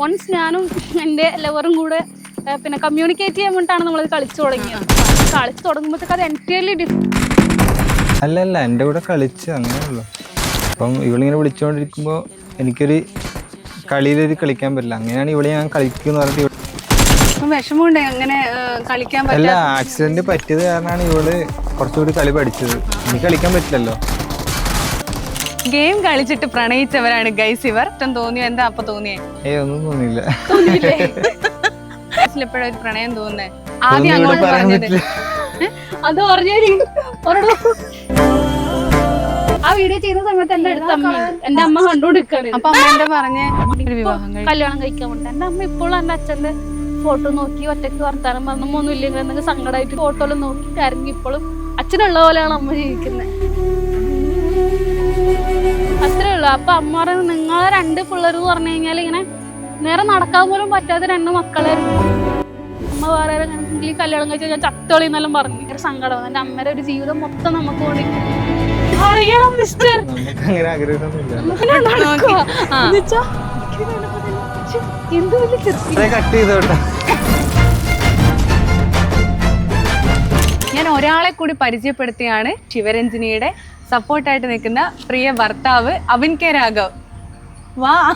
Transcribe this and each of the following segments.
Once ഞാനും എന്റെ ലവറും കൂടെ പിന്നെ കമ്മ്യൂണിക്കേറ്റ് ചെയ്യാൻ വേണ്ടിയിട്ടാണ് നമ്മളത് കളിച്ചു തുടങ്ങിയത്. കളിച്ചു തുടങ്ങുമ്പോഴത്തേക്ക് അത് എന്റയർലി അല്ല അല്ല എന്റെ കൂടെ കളിച്ച് അങ്ങനെയുള്ളൂ അപ്പം ഇവളിങ്ങനെ വിളിച്ചുകൊണ്ടിരിക്കുമ്പോൾ എനിക്കൊരു കളിയിലൊരു കളിക്കാൻ പറ്റില്ല. അങ്ങനെയാണ് ഇവളെ ഞാൻ കളിക്കുന്നു പറഞ്ഞിട്ട് വിഷമമുണ്ട് അങ്ങനെ കളിക്കാൻ അല്ല ആക്സിഡന്റ് പറ്റിയത് കാരണമാണ് ഇവൾ കുറച്ചുകൂടി കളി പഠിച്ചത്. എനിക്ക് കളിക്കാൻ പറ്റില്ലല്ലോ. ഗെയിം കളിച്ചിട്ട് പ്രണയിച്ചവരാണ് ഗൈസ് ഇവർ. ഇഷ്ടം തോന്നിയോ? എന്താ അപ്പൊ തോന്നിയേ? ഏയ് ഒന്നും തോന്നിയില്ല. എപ്പോഴും ഒരു പ്രണയം തോന്നുന്നേ? ആദ്യം അങ്ങോട്ട് പറഞ്ഞത്. അത് പറഞ്ഞു ആ വീഡിയോ ചെയ്യുന്ന സമയത്ത് എന്റെ അടുത്ത് അമ്മ എന്റെ അമ്മ കണ്ടുകൊടുക്കാണ് അപ്പൊ അമ്മ എന്താ പറഞ്ഞേ? ഒരു വിവാഹം കല്യാണം കഴിക്കാൻ വേണ്ടി എന്റെ അമ്മ ഇപ്പോഴും എന്റെ അച്ഛന്റെ ഫോട്ടോ നോക്കി ഒറ്റയ്ക്ക് വർത്താനം പറഞ്ഞൊന്നും ഇല്ലെങ്കിൽ എന്തെങ്കിലും സങ്കടമായിട്ട് ഫോട്ടോയിൽ നോക്കി കരഞ്ഞി ഇപ്പോഴും അച്ഛനുള്ള പോലെയാണ് അമ്മ ജീവിക്കുന്നത്. ഉള്ളൂ. അപ്പൊ അമ്മ പറഞ്ഞു നിങ്ങളെ രണ്ട് പിള്ളേർ എന്ന് പറഞ്ഞു കഴിഞ്ഞാൽ ഇങ്ങനെ നേരെ നടക്കാൻ പോലും പറ്റാത്ത രണ്ട് മക്കളെ. അമ്മ വേറെ ഈ കല്യാണം കഴിച്ചു ഞാൻ ചത്തോളി എന്നെല്ലാം പറഞ്ഞു. ഭയങ്കര സങ്കടം. എന്റെ അമ്മയുടെ ഒരു ജീവിതം മൊത്തം നമുക്ക് വേണ്ടി അറിയണം മിസ്റ്റർ എന്ത് വലിയ ചെറുപ്പം ഞാൻ ഒരാളെ കൂടി പരിചയപ്പെടുത്തിയാണ് ശിവരഞ്ജിനിയുടെ സപ്പോർട്ടായിട്ട് നിൽക്കുന്ന പ്രിയ ഭർത്താവ് അവിൻ കെ രാഘവ്. വാ.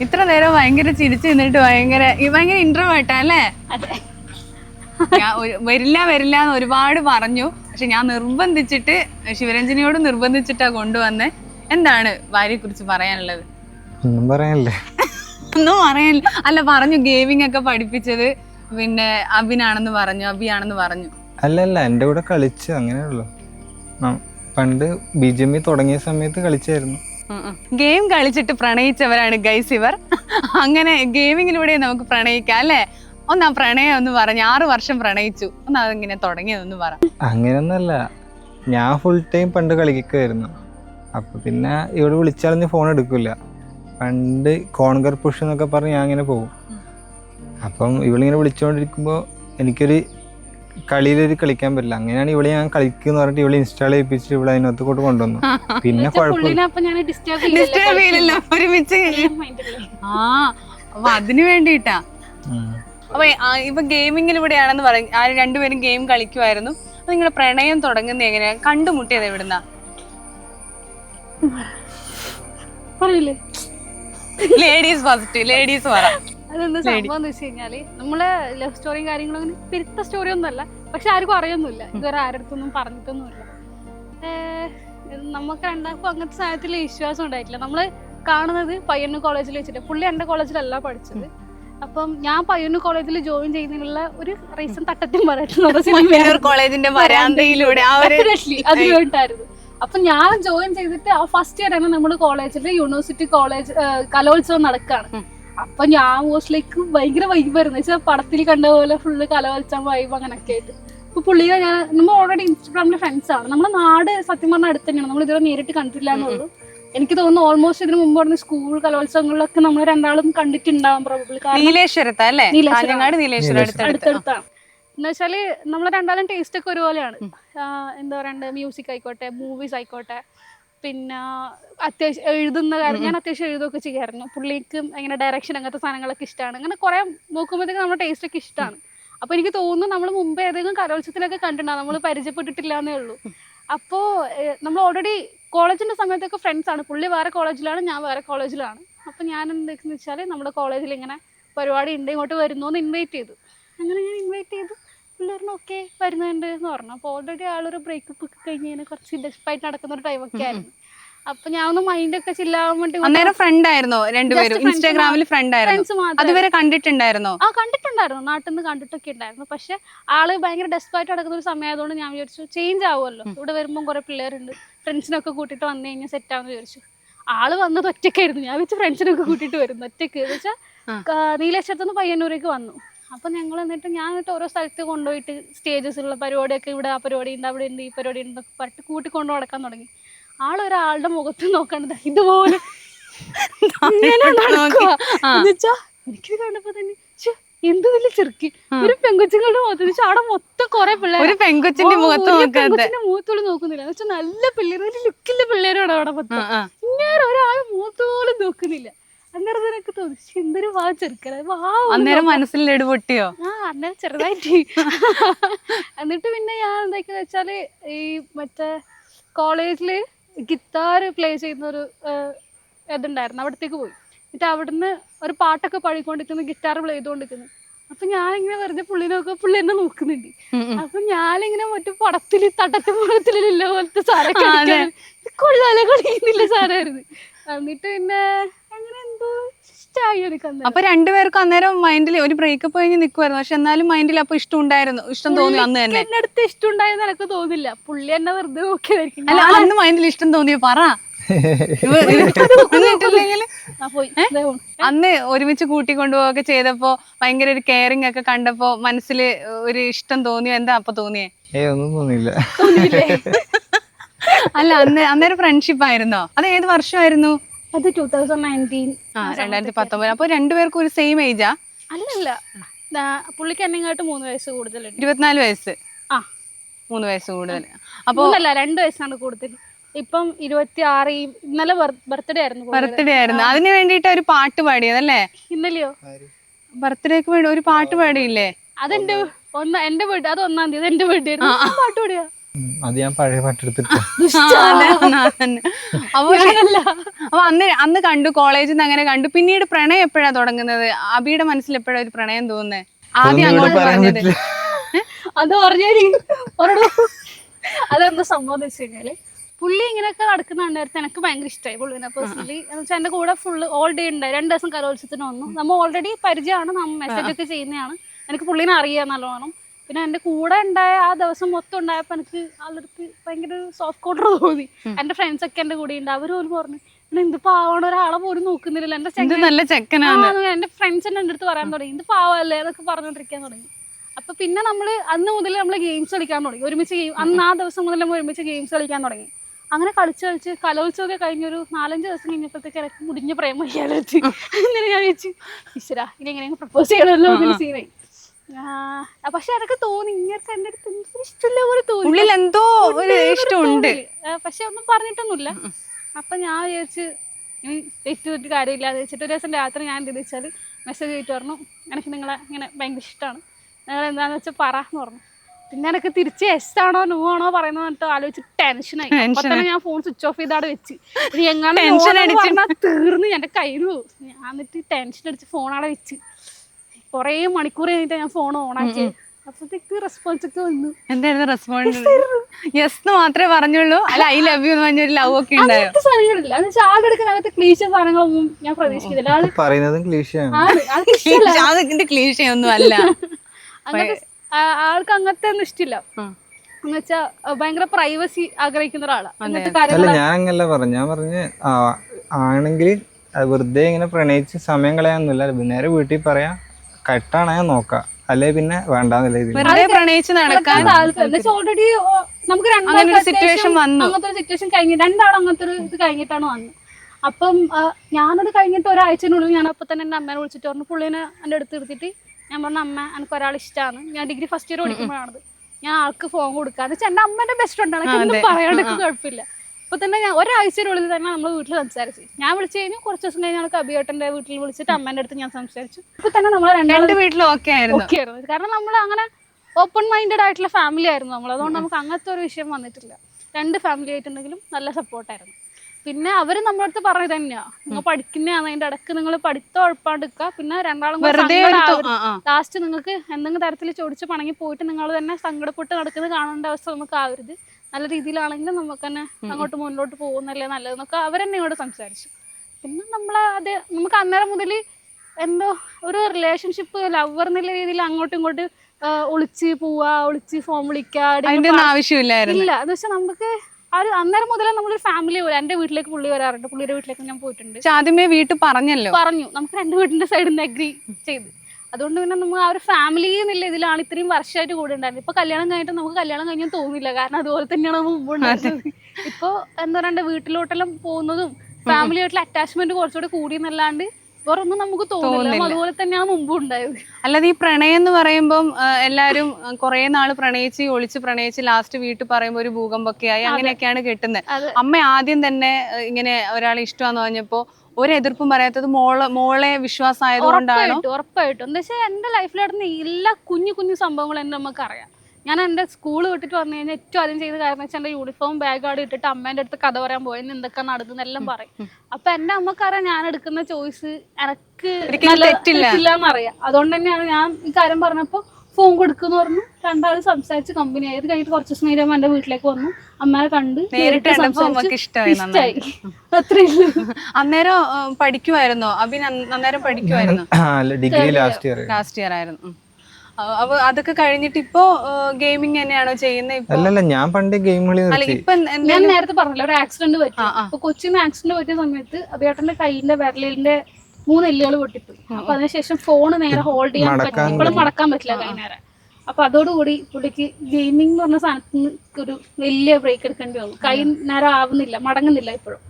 ഇത്ര നേരം ഭയങ്കര ചിരിച്ചു നിന്നിട്ട് ഭയങ്കര ഭയങ്കര ഇൻട്രോവേർട്ടാ അല്ലേ അതെ. ഞാൻ വരില്ല വരില്ല എന്ന് ഒരുപാട് പറഞ്ഞു. പക്ഷെ ഞാൻ നിർബന്ധിച്ചിട്ട് ശിവരഞ്ജനിയോട് നിർബന്ധിച്ചിട്ടാ കൊണ്ടുവന്നെ. എന്താണ് ഭാര്യയെ കുറിച്ച് പറയാനുള്ളത്? ഒന്നും പറയാനില്ലേ. ഒന്നും പറയാനില്ല. അല്ല പറഞ്ഞു ഗെയിമിംഗ് ഒക്കെ പഠിപ്പിച്ചത്. പിന്നെ അബിനാണെന്ന് പറഞ്ഞു അബിയാണെന്ന് പറഞ്ഞു. അല്ല അല്ല എന്റെ കൂടെ കളിച്ച് അങ്ങനെയുള്ളൂ പണ്ട് ബി ജെ എം തുടങ്ങിയ സമയത്ത് കളിച്ചായിരുന്നു. ഗെയിം കളിച്ചിട്ട് പ്രണയിച്ചവരാണ് ഗൈസ് ഇവർ. അങ്ങനെ ഗെയിമിങ്ങിലൂടെ നമുക്ക് പ്രണയിക്കാം അല്ലേ? ഒന്ന് ആ പ്രണയം ഒന്ന് പറഞ്ഞു ആറു വർഷം പ്രണയിച്ചു. ഒന്ന് അതിങ്ങനെ തുടങ്ങിയതൊന്ന് പറ. അങ്ങനെയൊന്നല്ല ഞാൻ ഫുൾ ടൈം പണ്ട് കളിക്കുമായിരുന്നു അപ്പൊ പിന്നെ ഇവിടെ വിളിച്ചാലൊന്നും ഫോൺ എടുക്കില്ല. പണ്ട് കോൺഗർ പുഷ് എന്നൊക്കെ പറഞ്ഞ് ഞാൻ അങ്ങനെ പോകും. അപ്പം ഇവളിങ്ങനെ വിളിച്ചുകൊണ്ടിരിക്കുമ്പോൾ എനിക്കൊരു കളിയിലൊരു കളിക്കാൻ പറ്റില്ല. അങ്ങനെയാണ് ഇവിടെ ഞാൻ കളിക്കുമെന്ന് പറഞ്ഞിട്ട് ഇവിടെ ഇൻസ്റ്റാൾ ചെയ്യിപ്പിച്ചിട്ട് ഇവിടെ അതിനകത്ത് കൊണ്ട് കൊണ്ടുവന്നു. പിന്നെ കുഴപ്പമില്ല. അതിന് വേണ്ടിയിട്ടാ. ഉം. അപ്പൊ ഇപ്പൊ ഗെയിമിങ്ങിലൂടെയാണെന്ന് പറയും ആ രണ്ടുപേരും ഗെയിം കളിക്കുമായിരുന്നു. അപ്പൊ നിങ്ങളുടെ പ്രണയം തുടങ്ങുന്നത് എങ്ങനെയാ? കണ്ടുമുട്ടിയത് എവിടുന്നാ? പറയില്ലേ? ലേഡീസ് ഫസ്റ്റ് ലേഡീസ് പറ. അതെന്താ സംഭവം എന്ന് വെച്ച് കഴിഞ്ഞാൽ നമ്മളെ ലവ് സ്റ്റോറിയും കാര്യങ്ങളും അങ്ങനെ പെരുത്ത സ്റ്റോറി ഒന്നും അല്ല. പക്ഷെ ആർക്കും അറിയൊന്നുമില്ല. ഇതുവരെ ആരടുത്തൊന്നും പറഞ്ഞിട്ടൊന്നുമില്ല നമുക്ക് രണ്ടാൾക്കും അങ്ങനത്തെ സാധനത്തിൽ വിശ്വാസം ഉണ്ടായിട്ടില്ല. നമ്മൾ കാണുന്നത് പയ്യന്നൂർ കോളേജിൽ വെച്ചിട്ട്. പുള്ളി എന്റെ കോളേജിലല്ല പഠിച്ചത്. അപ്പം ഞാൻ പയ്യന്നൂർ കോളേജിൽ ജോയിൻ ചെയ്യുന്നതിനുള്ള ഒരു റീസൺ തട്ടത്തിൽ മഞ്ഞൂർ കോളേജിന്റെ വരാന്തയിലൂടെ അതിന് അപ്പൊ ഞാൻ ജോയിൻ ചെയ്തിട്ട് ആ ഫസ്റ്റ് ഇയർ ആണ് നമ്മുടെ കോളേജിൽ യൂണിവേഴ്സിറ്റി കോളേജ് കലോത്സവം നടക്കാണ്. ഉം. അപ്പൊ ഞാൻ മോസ്റ്റിലേക്ക് ഭയങ്കര വൈബായിരുന്നു വെച്ചാൽ പടത്തിൽ കണ്ട പോലെ ഫുള്ള് കലോത്സവം വൈബ് അങ്ങനൊക്കെ ആയിട്ട്. ഇപ്പൊ പുള്ളിയെ ഞാൻ നമ്മൾ ഓൾറെഡി ഇൻസ്റ്റഗ്രാമിലെ ഫ്രണ്ട്സ് ആണ്. നമ്മുടെ നാട് സത്യം പറഞ്ഞാൽ അടുത്ത് തന്നെയാണ്. നമ്മൾ ഇതുവരെ നേരിട്ട് കണ്ടിട്ടില്ല എന്നുള്ളൂ. എനിക്ക് തോന്നുന്നു ഓൾമോസ്റ്റ് ഇതിന് മുമ്പ് പറഞ്ഞ സ്കൂൾ കലോത്സവങ്ങളിലൊക്കെ നമ്മൾ രണ്ടാളും കണ്ടിട്ടുണ്ടാവും പ്രോബബ്ലി കാരണം അല്ലേ. കാഞ്ഞങ്ങാട് നീലേശ്വരം അടുത്തടുത്താണ്. എന്ന് വെച്ചാൽ നമ്മളെ രണ്ടാളും ടേസ്റ്റ് ഒക്കെ ഒരുപോലെയാണ്. എന്താ പറയണ്ടത് മ്യൂസിക് ആയിക്കോട്ടെ മൂവീസ് ആയിക്കോട്ടെ. പിന്നെ അത്യാവശ്യം എഴുതുന്ന കാര്യം ഞാൻ അത്യാവശ്യം എഴുതുകയൊക്കെ ചെയ്യാറുണ്ട്. പുള്ളിക്കും ഇങ്ങനെ ഡയറക്ഷൻ അങ്ങനത്തെ സാധനങ്ങളൊക്കെ ഇഷ്ടമാണ് അങ്ങനെ കുറെ നോക്കുമ്പോഴത്തേക്ക് നമ്മുടെ ടേസ്റ്റ് ഒക്കെ ഇഷ്ടമാണ് അപ്പൊ എനിക്ക് തോന്നുന്നു നമ്മൾ മുമ്പ് ഏതെങ്കിലും കലോത്സവത്തിലൊക്കെ കണ്ടിട്ടുണ്ടാവും. നമ്മൾ പരിചയപ്പെട്ടിട്ടില്ല എന്നേ ഉള്ളൂ. അപ്പോ നമ്മൾ ഓൾറെഡി കോളേജിന്റെ സമയത്തൊക്കെ ആണ്. പുള്ളി വേറെ കോളേജിലാണ് ഞാൻ വേറെ കോളേജിലാണ്. അപ്പൊ ഞാൻ എന്താണെന്ന് വെച്ചാൽ നമ്മുടെ കോളേജിൽ ഇങ്ങനെ പരിപാടി ഉണ്ട് ഇങ്ങോട്ട് വരുന്നു എന്ന് ഇൻവൈറ്റ് ചെയ്തു. അങ്ങനെ ഞാൻ ഇൻവൈറ്റ് ചെയ്തു. പുള്ളി പറഞ്ഞു ഓക്കെ വരുന്നുണ്ട് എന്ന് പറഞ്ഞു. അപ്പോൾ ഓൾറെഡി ആളൊരു ബ്രേക്കപ്പ് ഒക്കെ കഴിഞ്ഞ് ഇങ്ങനെ കുറച്ച് ഡെസ്പായിട്ട് നടക്കുന്ന ഒരു ടൈമൊക്കെ ആയിരുന്നു. അപ്പൊ ഞാൻ ഒന്ന് മൈൻഡ് ഒക്കെ ചില്ലാവാൻ വേണ്ടി അന്നേരം ഫ്രണ്ട് ആയിരുന്നോ രണ്ടുപേരും. ഇൻസ്റ്റാഗ്രാമിൽ ഫ്രണ്ട് ആയിരുന്നു. അതുവരെ കണ്ടിട്ടുണ്ടായിരുന്നോ? ആ കണ്ടിട്ടുണ്ടായിരുന്നു. നാട്ടിൽ നിന്ന് കണ്ടിട്ടൊക്കെ ഉണ്ടായിരുന്നു പക്ഷെ ആൾ ഭയങ്കര ഡെസ്പായിട്ട് നടക്കുന്ന ഒരു സമയമായതുകൊണ്ട് ഞാൻ വിചാരിച്ചു ചേഞ്ച് ആവുമല്ലോ. ഇവിടെ വരുമ്പോൾ കുറെ പിള്ളേരുണ്ട്. ഫ്രണ്ട്സിനൊക്കെ കൂട്ടിയിട്ട് വന്നു കഴിഞ്ഞാൽ സെറ്റ് ആവുമെന്ന് വിചാരിച്ചു. ആൾ വന്നത് ഒറ്റക്കായിരുന്നു ഞാൻ വെച്ച് ഫ്രണ്ട്സിനൊക്കെ കൂട്ടിയിട്ട് വരുന്നു. ഒറ്റയ്ക്ക്. എന്ന് വെച്ചാൽ നീലേശ്വരത്തുനിന്ന് പയ്യന്നൂരേക്ക് വന്നു. അപ്പൊ ഞങ്ങൾ എന്നിട്ട് ഞാൻ എന്നിട്ട് ഓരോ സ്ഥലത്ത് കൊണ്ടുപോയിട്ട് സ്റ്റേജസിലുള്ള പരിപാടിയൊക്കെ ഇവിടെ ആ പരിപാടി ഉണ്ട് അവിടെ ഉണ്ട് ഈ പരിപാടി ഉണ്ട് എന്നൊക്കെ പറഞ്ഞിട്ട് കൂട്ടി കൊണ്ടു നടക്കാൻ തുടങ്ങി. ആളൊരാളുടെ മുഖത്ത് നോക്കണത്. ഇതുപോലെ എനിക്കിത് കണ്ടപ്പോ തന്നെ എന്ത് വലിയ ചെറുക്കി. ഒരു പെങ്കൊച്ചുങ്ങളുടെ മുഖത്ത് വെച്ചാൽ അവിടെ മൊത്തം കുറെ പിള്ളേർ ഒരു പെങ്കൊച്ചിന്റെ മുഖത്ത് നോക്കുന്നില്ല. എന്ന് വെച്ചാൽ നല്ല പിള്ളേർ ഒരു ലുക്കില്ല പിള്ളേരോട് അവിടെ മൊത്തം. ഇങ്ങനെ ഒരാൾ മുഖത്തോളം നോക്കുന്നില്ല. അന്നേരം എനിക്ക് തോന്നി. ശ്ശെ, എന്തൊരു വാ ചെറുക്കല അന്നേരം മനസ്സിൽ ലഡു പൊട്ടിയോ? ആ അന്നേരം ചെറുതായിട്ട്. എന്നിട്ട് പിന്നെ ഞാൻ എന്താക്കിയെന്ന് വെച്ചാൽ ഈ മറ്റേ കോളേജിൽ ഗിത്താർ പ്ലേ ചെയ്യുന്ന ഒരു ഇതുണ്ടായിരുന്നു. അവിടത്തേക്ക് പോയി. എന്നിട്ട് അവിടുന്ന് ഒരു പാട്ടൊക്കെ പാടിക്കൊണ്ടിരിക്കുന്നു ഗിറ്റാർ പ്ലേ ചെയ്തുകൊണ്ടിരിക്കുന്നു. അപ്പൊ ഞാനിങ്ങനെ വെറുതെ പുള്ളി നോക്കുക പുള്ളി എന്നെ നോക്കുന്നുണ്ട്. ഉം, ഉം. അപ്പൊ ഞാനിങ്ങനെ മറ്റു പടത്തിൽ തട്ടത്തെ മുഖത്തിലില്ല പോലത്തെ സാറൊക്കെ അതെ. കൊള്ളാലെ കളിക്കുന്നില്ല സാറായിരുന്നു എന്നിട്ട് പിന്നെ അപ്പൊ രണ്ടുപേർക്കും അന്നേരം മൈൻഡിൽ ഒരു ബ്രേക്കപ്പ് കഴിഞ്ഞ് നിക്കുവായിരുന്നു. പക്ഷെ എന്നാലും മൈൻഡിൽ അപ്പൊ ഇഷ്ടം ഉണ്ടായിരുന്നു ഇഷ്ടം തോന്നി അന്ന് തന്നെ. എന്നെ അടുത്ത് ഇഷ്ടം ഉണ്ടായിരുന്നു എനിക്ക് തോന്നില്ല. പുള്ളി എന്നെ വെറുതെ നോക്കിയതായിരിക്കും. അല്ല അന്ന് മൈൻഡിൽ ഇഷ്ടം തോന്നിയ? പറ. അന്ന് ഒരുമിച്ച് കൂട്ടിക്കൊണ്ടുപോകൊക്കെ ചെയ്തപ്പോ ഭയങ്കര ഒരു കെയറിങ് ഒക്കെ കണ്ടപ്പോ മനസ്സിൽ ഒരു ഇഷ്ടം തോന്നിയോ? എന്താ അപ്പൊ തോന്നിയേ? ഏ ഒന്നും തോന്നിയില്ലേ? അല്ല അന്ന് അന്നേരം ഫ്രണ്ട്ഷിപ്പ് ആയിരുന്നോ? അത് ഏത് വർഷമായിരുന്നു? അത് ടൂ തൗസൻഡ് നയന്റീൻ ആ രണ്ടായിരത്തി പത്തൊമ്പത് അപ്പൊ രണ്ടുപേർക്കും ഒരു സെയിം ഏജാ അല്ലല്ല. ദാ- പുള്ളിക്ക് എന്നെങ്ങാട്ട് മൂന്ന് വയസ്സ് കൂടുതലുണ്ട്. ഇരുപത്തിനാല് വയസ്സ്. ആ. മൂന്ന് വയസ്സ് കൂടുതൽ അപ്പൊ അല്ല രണ്ട് വയസ്സാണ് കൂടുതൽ ഇപ്പം ഇരുപത്തി ആറ് ഇന്നലെ ബർത്ത്ഡേ ആയിരുന്നു ബർത്ത്ഡേ ആയിരുന്നു. അതിന് വേണ്ടിയിട്ട് ഒരു പാട്ട് പാടിയതല്ലേ? ഇന്നലെയോ? ബർത്ത്ഡേക്ക് വേണ്ടി ഒരു പാട്ട് പാടിയില്ലേ? അതെന്റെ ഒന്ന് എന്റെ വീട് അത് ഒന്നാം തീയതി എന്റെ വീട്ടിൽ പാട്ട് പാടിയാ? അത് ഞാൻ പഴയ പാട്ടെടുത്തിട്ട്. അപ്പൊ അന്ന് അന്ന് കണ്ടു കോളേജിൽ നിന്ന് അങ്ങനെ കണ്ടു. പിന്നീട് പ്രണയം എപ്പോഴാ തുടങ്ങുന്നത്? അബിയുടെ മനസ്സിൽ എപ്പോഴാ ഒരു പ്രണയം തോന്നുന്നത് ആദ്യം അങ്ങോട്ട് പറഞ്ഞത്. അത് പറഞ്ഞു അതെന്താ സംഭവം എന്ന് വെച്ച് കഴിഞ്ഞാൽ പുള്ളി ഇങ്ങനെയൊക്കെ നടക്കുന്ന നേരത്തെ എനിക്ക് ഭയങ്കര ഇഷ്ടമായി പുള്ളിനെ പേഴ്സണലി എന്ന് വെച്ചാൽ എന്റെ കൂടെ ഫുള്ള് ഓൾ ഡേ ഉണ്ടായി. രണ്ട് ദിവസം കലോത്സവത്തിന് വന്നു. നമ്മൾ ഓൾറെഡി പരിചയമാണ്. നമ്മൾ മെസ്സേജ് ഒക്കെ ചെയ്യുന്നതാണ്. എനിക്ക് പുള്ളിനെ അറിയാം നല്ലോണം. പിന്നെ എന്റെ കൂടെ ഉണ്ടായ ആ ദിവസം മൊത്തം ഉണ്ടായപ്പോൾ എനിക്ക് ആളടുത്ത് ഭയങ്കര സോഫ്റ്റ് കോഡർ തോന്നി. എന്റെ ഫ്രണ്ട്സ് ഒക്കെ എന്റെ കൂടെ ഉണ്ട്. അവർ പോലും പറഞ്ഞു "എടാ, എന്ത് പാവണ? ഒരാളെ പോലും നോക്കുന്നില്ല എന്റെ നല്ല ചെക്കനാണ് എന്റെ ഫ്രണ്ട്സ് എന്റെ അടുത്ത് പറയാൻ തുടങ്ങി. ഇത് പാവല്ലേ? എന്നൊക്കെ പറഞ്ഞോണ്ടിരിക്കാൻ തുടങ്ങി. അപ്പൊ പിന്നെ നമ്മൾ അന്ന് മുതൽ നമ്മൾ ഗെയിംസ് കളിക്കാൻ തുടങ്ങി. ഒരുമിച്ച് ഗെയിം അന്ന് ആ ദിവസം മുതൽ നമ്മൾ ഒരുമിച്ച് ഗെയിംസ് കളിക്കാൻ തുടങ്ങി. അങ്ങനെ കളിച്ച് കളിച്ച് കലോത്സവമൊക്കെ കഴിഞ്ഞൊരു നാലഞ്ച് ദിവസം കഴിഞ്ഞപ്പോഴത്തേക്ക് എനിക്ക് മുടിഞ്ഞ പ്രേമ ഇയാളെ വെച്ച് അങ്ങനെ ഞാൻ വെച്ചു ഈശ്വരാ ഇനി എങ്ങനെ പ്രപ്പോസ് ചെയ്യണമല്ലോ സീനായി പക്ഷെ അതൊക്കെ തോന്നി. ഇങ്ങനെ എന്റെ അടുത്ത് ഇഷ്ടമില്ല പോലെ തോന്നി. ഉള്ളിൽ എന്തോ ഒരു ഇഷ്ടമുണ്ട്. പക്ഷെ ഒന്നും പറഞ്ഞിട്ടൊന്നുമില്ല. അപ്പൊ ഞാൻ വിചാരിച്ച് ഇനി തെറ്റ് തെറ്റ് കാര്യമില്ല എന്ന് വെച്ചിട്ട് ഒരു ദിവസം രാത്രി ഞാൻ എന്ത് വെച്ചാൽ മെസ്സേജ് ചെയ്തിട്ട് പറഞ്ഞു എനിക്ക് നിങ്ങളെ ഇങ്ങനെ ഭയങ്കര ഇഷ്ടമാണ് നിങ്ങൾ എന്താണെന്ന് വെച്ചാൽ പറ എന്ന് പറഞ്ഞു. പിന്നെ എനിക്ക് തിരിച്ച് എസ് ആണോ നോ ആണോ പറയുന്നത് എന്നിട്ട് ആലോചിച്ച് ടെൻഷനായി അപ്പൊ തന്നെ ഞാൻ ഫോൺ സ്വിച്ച് ഓഫ് ചെയ്താണ് വെച്ച്. ഇനി എങ്ങനെ. തീർന്ന് എന്റെ കയ്യിൽ പോകും. ഞാൻ എന്നിട്ട് ടെൻഷൻ അടിച്ച് ഫോൺ അവിടെ വെച്ച്. കുറേ മണിക്കൂർ കഴിഞ്ഞിട്ട് ഞാൻ ഫോൺ ഓണാക്കി അപ്പത്തേക്ക് റെസ്പോൺസ് ഒക്കെ വന്നു. എന്തായിരുന്നു യെസ് എന്ന് മാത്രമേ പറഞ്ഞുള്ളൂ. അല്ല ഐ ലവ് യു എന്ന് പറഞ്ഞൊരു ലവ് ഒക്കെ സാധനങ്ങളില്ല എന്ന് വെച്ചാൽ ആളുടെ അടുക്കനകത്ത് ക്ലീശ സാധനങ്ങളൊന്നും ഞാൻ പ്രതീക്ഷിക്കുന്നില്ല. ആൾ പറയുന്നതും ക്ലീശയാണ് ആണ്. അതിന്റെ ക്ലീഷ ഒന്നും അല്ല. അങ്ങനത്തെ ആൾക്ക് അങ്ങനത്തെ ഒന്നും ഇഷ്ടമില്ല എന്ന് വെച്ചാ ഭയങ്കര പ്രൈവസി ആഗ്രഹിക്കുന്ന ഒരാളാണ് ഞാൻ അങ്ങനല്ല പറഞ്ഞു. ഞാൻ പറഞ്ഞ് ആ ആണെങ്കിൽ വെറുതെ ഇങ്ങനെ പ്രണയിച്ച് സമയം കളയാന്നല്ല നേരെ വീട്ടിൽ പറയാം കട്ടാണെ നോക്കാം. അല്ലെ പിന്നെ വെറുതെ പ്രണയിച്ച് നടക്കാൻ ഓൾറെഡി നമുക്ക് അങ്ങനെ ഒരു സിറ്റുവേഷൻ വന്നു. അങ്ങനത്തെ ഒരു സിറ്റുവേഷൻ കഴിഞ്ഞ് രണ്ടാളും അങ്ങനത്തെ ഒരു ഇത് കഴിഞ്ഞിട്ടാണ് വന്നത്. അപ്പം ആ, ഞാനത് കഴിഞ്ഞിട്ട് ഒരാഴ്ചനുള്ളിൽ ഞാൻ അപ്പം തന്നെ എന്റെ അമ്മേനെ വിളിച്ചിട്ട് പറഞ്ഞു പുള്ളിനെ എന്റെ അടുത്ത് എടുത്തിട്ട് ഞാൻ പറഞ്ഞു അമ്മ എനിക്ക് ഒരാൾ ഇഷ്ടമാണ് ഞാൻ ഡിഗ്രി ഫസ്റ്റ് ഇയർ പഠിക്കുമ്പോഴാണത്. ഞാൻ ആൾക്ക് ഫോൺ കൊടുക്കാന്ന് വെച്ചാൽ എന്റെ അമ്മേന്റെ ബെസ്റ്റ് ഫ്രണ്ടാണ് എനിക്ക് പറയാണ്ട് പറയാണ്ടൊക്കെ കുഴപ്പമില്ല. അപ്പൊ തന്നെ ഞാൻ ഒരാഴ്ചയുടെ തന്നെ നമ്മൾ വീട്ടിൽ സംസാരിച്ചു. ഞാൻ വിളിച്ചു കഴിഞ്ഞു കുറച്ച് ദിവസം കഴിഞ്ഞ് ഞങ്ങൾക്ക് അഭിയേട്ടന്റെ വീട്ടിൽ വിളിച്ചിട്ട് അമ്മേന്റെ അടുത്ത് ഞാൻ സംസാരിച്ചു. ഇപ്പൊ തന്നെ നമ്മൾ രണ്ടാമത്തെ രണ്ട് വീട്ടിലും ഓക്കെ ആയിരുന്നു. ഓക്കെ ആയിരുന്നു. കാരണം നമ്മൾ അങ്ങനെ ഓപ്പൺ മൈൻഡഡ് ആയിട്ടുള്ള ഫാമിലി ആയിരുന്നു നമ്മൾ അതുകൊണ്ട് നമുക്ക് അങ്ങനത്തെ ഒരു വിഷയം വന്നിട്ടില്ല. രണ്ട് ഫാമിലി ആയിട്ടുണ്ടെങ്കിലും നല്ല സപ്പോർട്ടായിരുന്നു പിന്നെ അവർ നമ്മുടെ അടുത്ത് പറഞ്ഞു തന്നെയാ. നിങ്ങൾ പഠിക്കുന്നതാണ് അതിന്റെ ഇടയ്ക്ക് നിങ്ങൾ പഠിത്തം ഉഴപ്പാണ്ടിരിക്കുക പിന്നെ രണ്ടാളും. ലാസ്റ്റ് നിങ്ങൾക്ക് എന്തെങ്കിലും തരത്തിൽ ചോദിച്ച് പണങ്ങി പോയിട്ട് നിങ്ങൾ തന്നെ സങ്കടപ്പെട്ട് നടക്കുന്നത് കാണേണ്ട അവസ്ഥ നമുക്ക് ആവരുത്. നല്ല രീതിയിലാണെങ്കിലും നമുക്ക് തന്നെ അങ്ങോട്ട് മുന്നോട്ട് പോകുന്നല്ലേ നല്ലതെന്നൊക്കെ അവരെന്നെ ഇങ്ങോട്ട് സംസാരിച്ചു. പിന്നെ നമ്മൾ അത് നമുക്ക് അന്നേരം മുതൽ എന്തോ ഒരു റിലേഷൻഷിപ്പ് ലവർ എന്നുള്ള രീതിയിൽ അങ്ങോട്ടും ഇങ്ങോട്ട് ഒളിച്ച് പോവാ ഒളിച്ച് ഫോൺ വിളിക്കുക ആവശ്യമില്ലായിരുന്നു. ഇല്ല. എന്ന് വെച്ചാൽ നമുക്ക് ആ ഒരു അന്നേരം മുതലേ നമ്മളൊരു ഫാമിലി പോലെ എന്റെ വീട്ടിലേക്ക് പുള്ളി വരാറുണ്ട്. പുള്ളിയുടെ വീട്ടിലേക്ക് ഞാൻ പോയിട്ടുണ്ട്. ആദ്യമേ വീട്ടിൽ പറഞ്ഞല്ലോ. പറഞ്ഞു. നമുക്ക് രണ്ട് വീടിന്റെ സൈഡിൽ നിന്ന് അഗ്രി ചെയ്ത്. അതുകൊണ്ട് പിന്നെ നമ്മൾ ആ ഒരു ഫാമിലി എന്നുള്ള ഇതിലാണ് ഇത്രയും വർഷമായിട്ട് കൂടെ ഉണ്ടായിരുന്നത് ഇപ്പൊ കല്യാണം കഴിഞ്ഞിട്ട് നമുക്ക് കല്യാണം കഴിഞ്ഞാൽ തോന്നില്ല. കാരണം അതുപോലെ തന്നെയാണ് മുമ്പ് ഉണ്ടായിരുന്നത്. ഇപ്പൊ എന്താ പറയണ്ട വീട്ടിലോട്ടെല്ലാം പോകുന്നതും ഫാമിലി ആയിട്ടുള്ള അറ്റാച്ച്മെന്റ് കുറച്ചുകൂടി കൂടി എന്നല്ലാണ്ട് വേറൊന്നും നമുക്ക് തോന്നില്ല. അതുപോലെ തന്നെയാണ് മുമ്പ് ഉണ്ടായത്. അല്ലാതെ ഈ പ്രണയം എന്ന് പറയുമ്പം ആ, എല്ലാരും കുറെ നാൾ പ്രണയിച്ച് ഒളിച്ച് പ്രണയിച്ച് ലാസ്റ്റ് വീട്ടിൽ പറയുമ്പോൾ ഒരു ഭൂകമ്പൊക്കെ ആയി അങ്ങനെയൊക്കെയാണ് കിട്ടുന്നത്. അമ്മ ആദ്യം തന്നെ ഇങ്ങനെ ഒരാളെ ഇഷ്ടമാന്ന് പറഞ്ഞപ്പോ ഒരു എതിർപ്പും പറയാത്തത് മോളെ മോളെ വിശ്വാസമായത് കൊണ്ടാണോ? ഉറപ്പായിട്ടും ഉറപ്പായിട്ടും. എന്താ വെച്ചാൽ എന്റെ ലൈഫിൽ നടന്ന എല്ലാ കുഞ്ഞു കുഞ്ഞു സംഭവങ്ങളും എന്നെ നമുക്ക് അറിയാം ഞാൻ എന്റെ സ്കൂൾ വിട്ടിട്ട് വന്നു കഴിഞ്ഞാൽ ഏറ്റവും ആദ്യം ചെയ്ത കാര്യം വെച്ചാൽ എന്റെ യൂണിഫോം ബാഗ് അവിടെ ഇട്ടിട്ട് അമ്മേന്റെ അടുത്ത് കഥ പറയാൻ പോയെന്ന് എന്തൊക്കെ നടന്നെല്ലാം പറയും. അപ്പൊ എന്റെ അമ്മക്കറിയാം ഞാൻ എടുക്കുന്ന ചോയ്സ് എനക്ക് അറിയാം. അതുകൊണ്ട് തന്നെയാണ് ഞാൻ ഈ കാര്യം പറഞ്ഞപ്പോൾ ഫോൺ കൊടുക്കുന്നു പറഞ്ഞു. രണ്ടാൾ സംസാരിച്ച് കമ്പനി ആയത് കഴിഞ്ഞിട്ട് കുറച്ച് ദിവസം കഴിയുമ്പോൾ എന്റെ വീട്ടിലേക്ക് വന്നു. അമ്മേനെ കണ്ട് നേരിട്ട് കണ്ടപ്പോ ഇഷ്ടമായി ഇഷ്ടായി. അത്രേ ഉള്ളൂ. അന്നേരം പഠിക്കുമായിരുന്നോ അന്ന് അന്നേരം പഠിക്കുമായിരുന്നു degree last year last year ആയിരുന്നു. അപ്പൊ അതൊക്കെ കഴിഞ്ഞിട്ട് ഇപ്പോ ഗെയിമിംഗ് തന്നെയാണോ ചെയ്യുന്നത് ഇപ്പൊ? അല്ലല്ല ഞാൻ പണ്ട് ഗെയിം കളി ഞാൻ നേരത്തെ പറഞ്ഞല്ലോ ഒരു ആക്സിഡന്റ് പറ്റി. അപ്പൊ കൊച്ചിന് ആക്സിഡന്റ് പറ്റിയ സമയത്ത് അഭിയാട്ടന്റെ കൈയിന്റെ വിരലിന്റെ മൂന്ന് എല്ലുകൾ പൊട്ടിപ്പോയി. അപ്പൊ അതിനുശേഷം ഫോൺ നേരെ ഹോൾഡ് ചെയ്യാൻ പറ്റില്ല. ഇപ്പോഴും മടക്കാൻ പറ്റില്ല കൈനേരം അപ്പൊ അതോടുകൂടി പുള്ളിക്ക് ഗെയിമിംഗ് എന്ന് പറഞ്ഞ സാധനത്തിൽ ഒരു വലിയ ബ്രേക്ക് എടുക്കേണ്ടി വന്നു. കൈ നേരം ആവുന്നില്ല മടങ്ങുന്നില്ല ഇപ്പോഴും.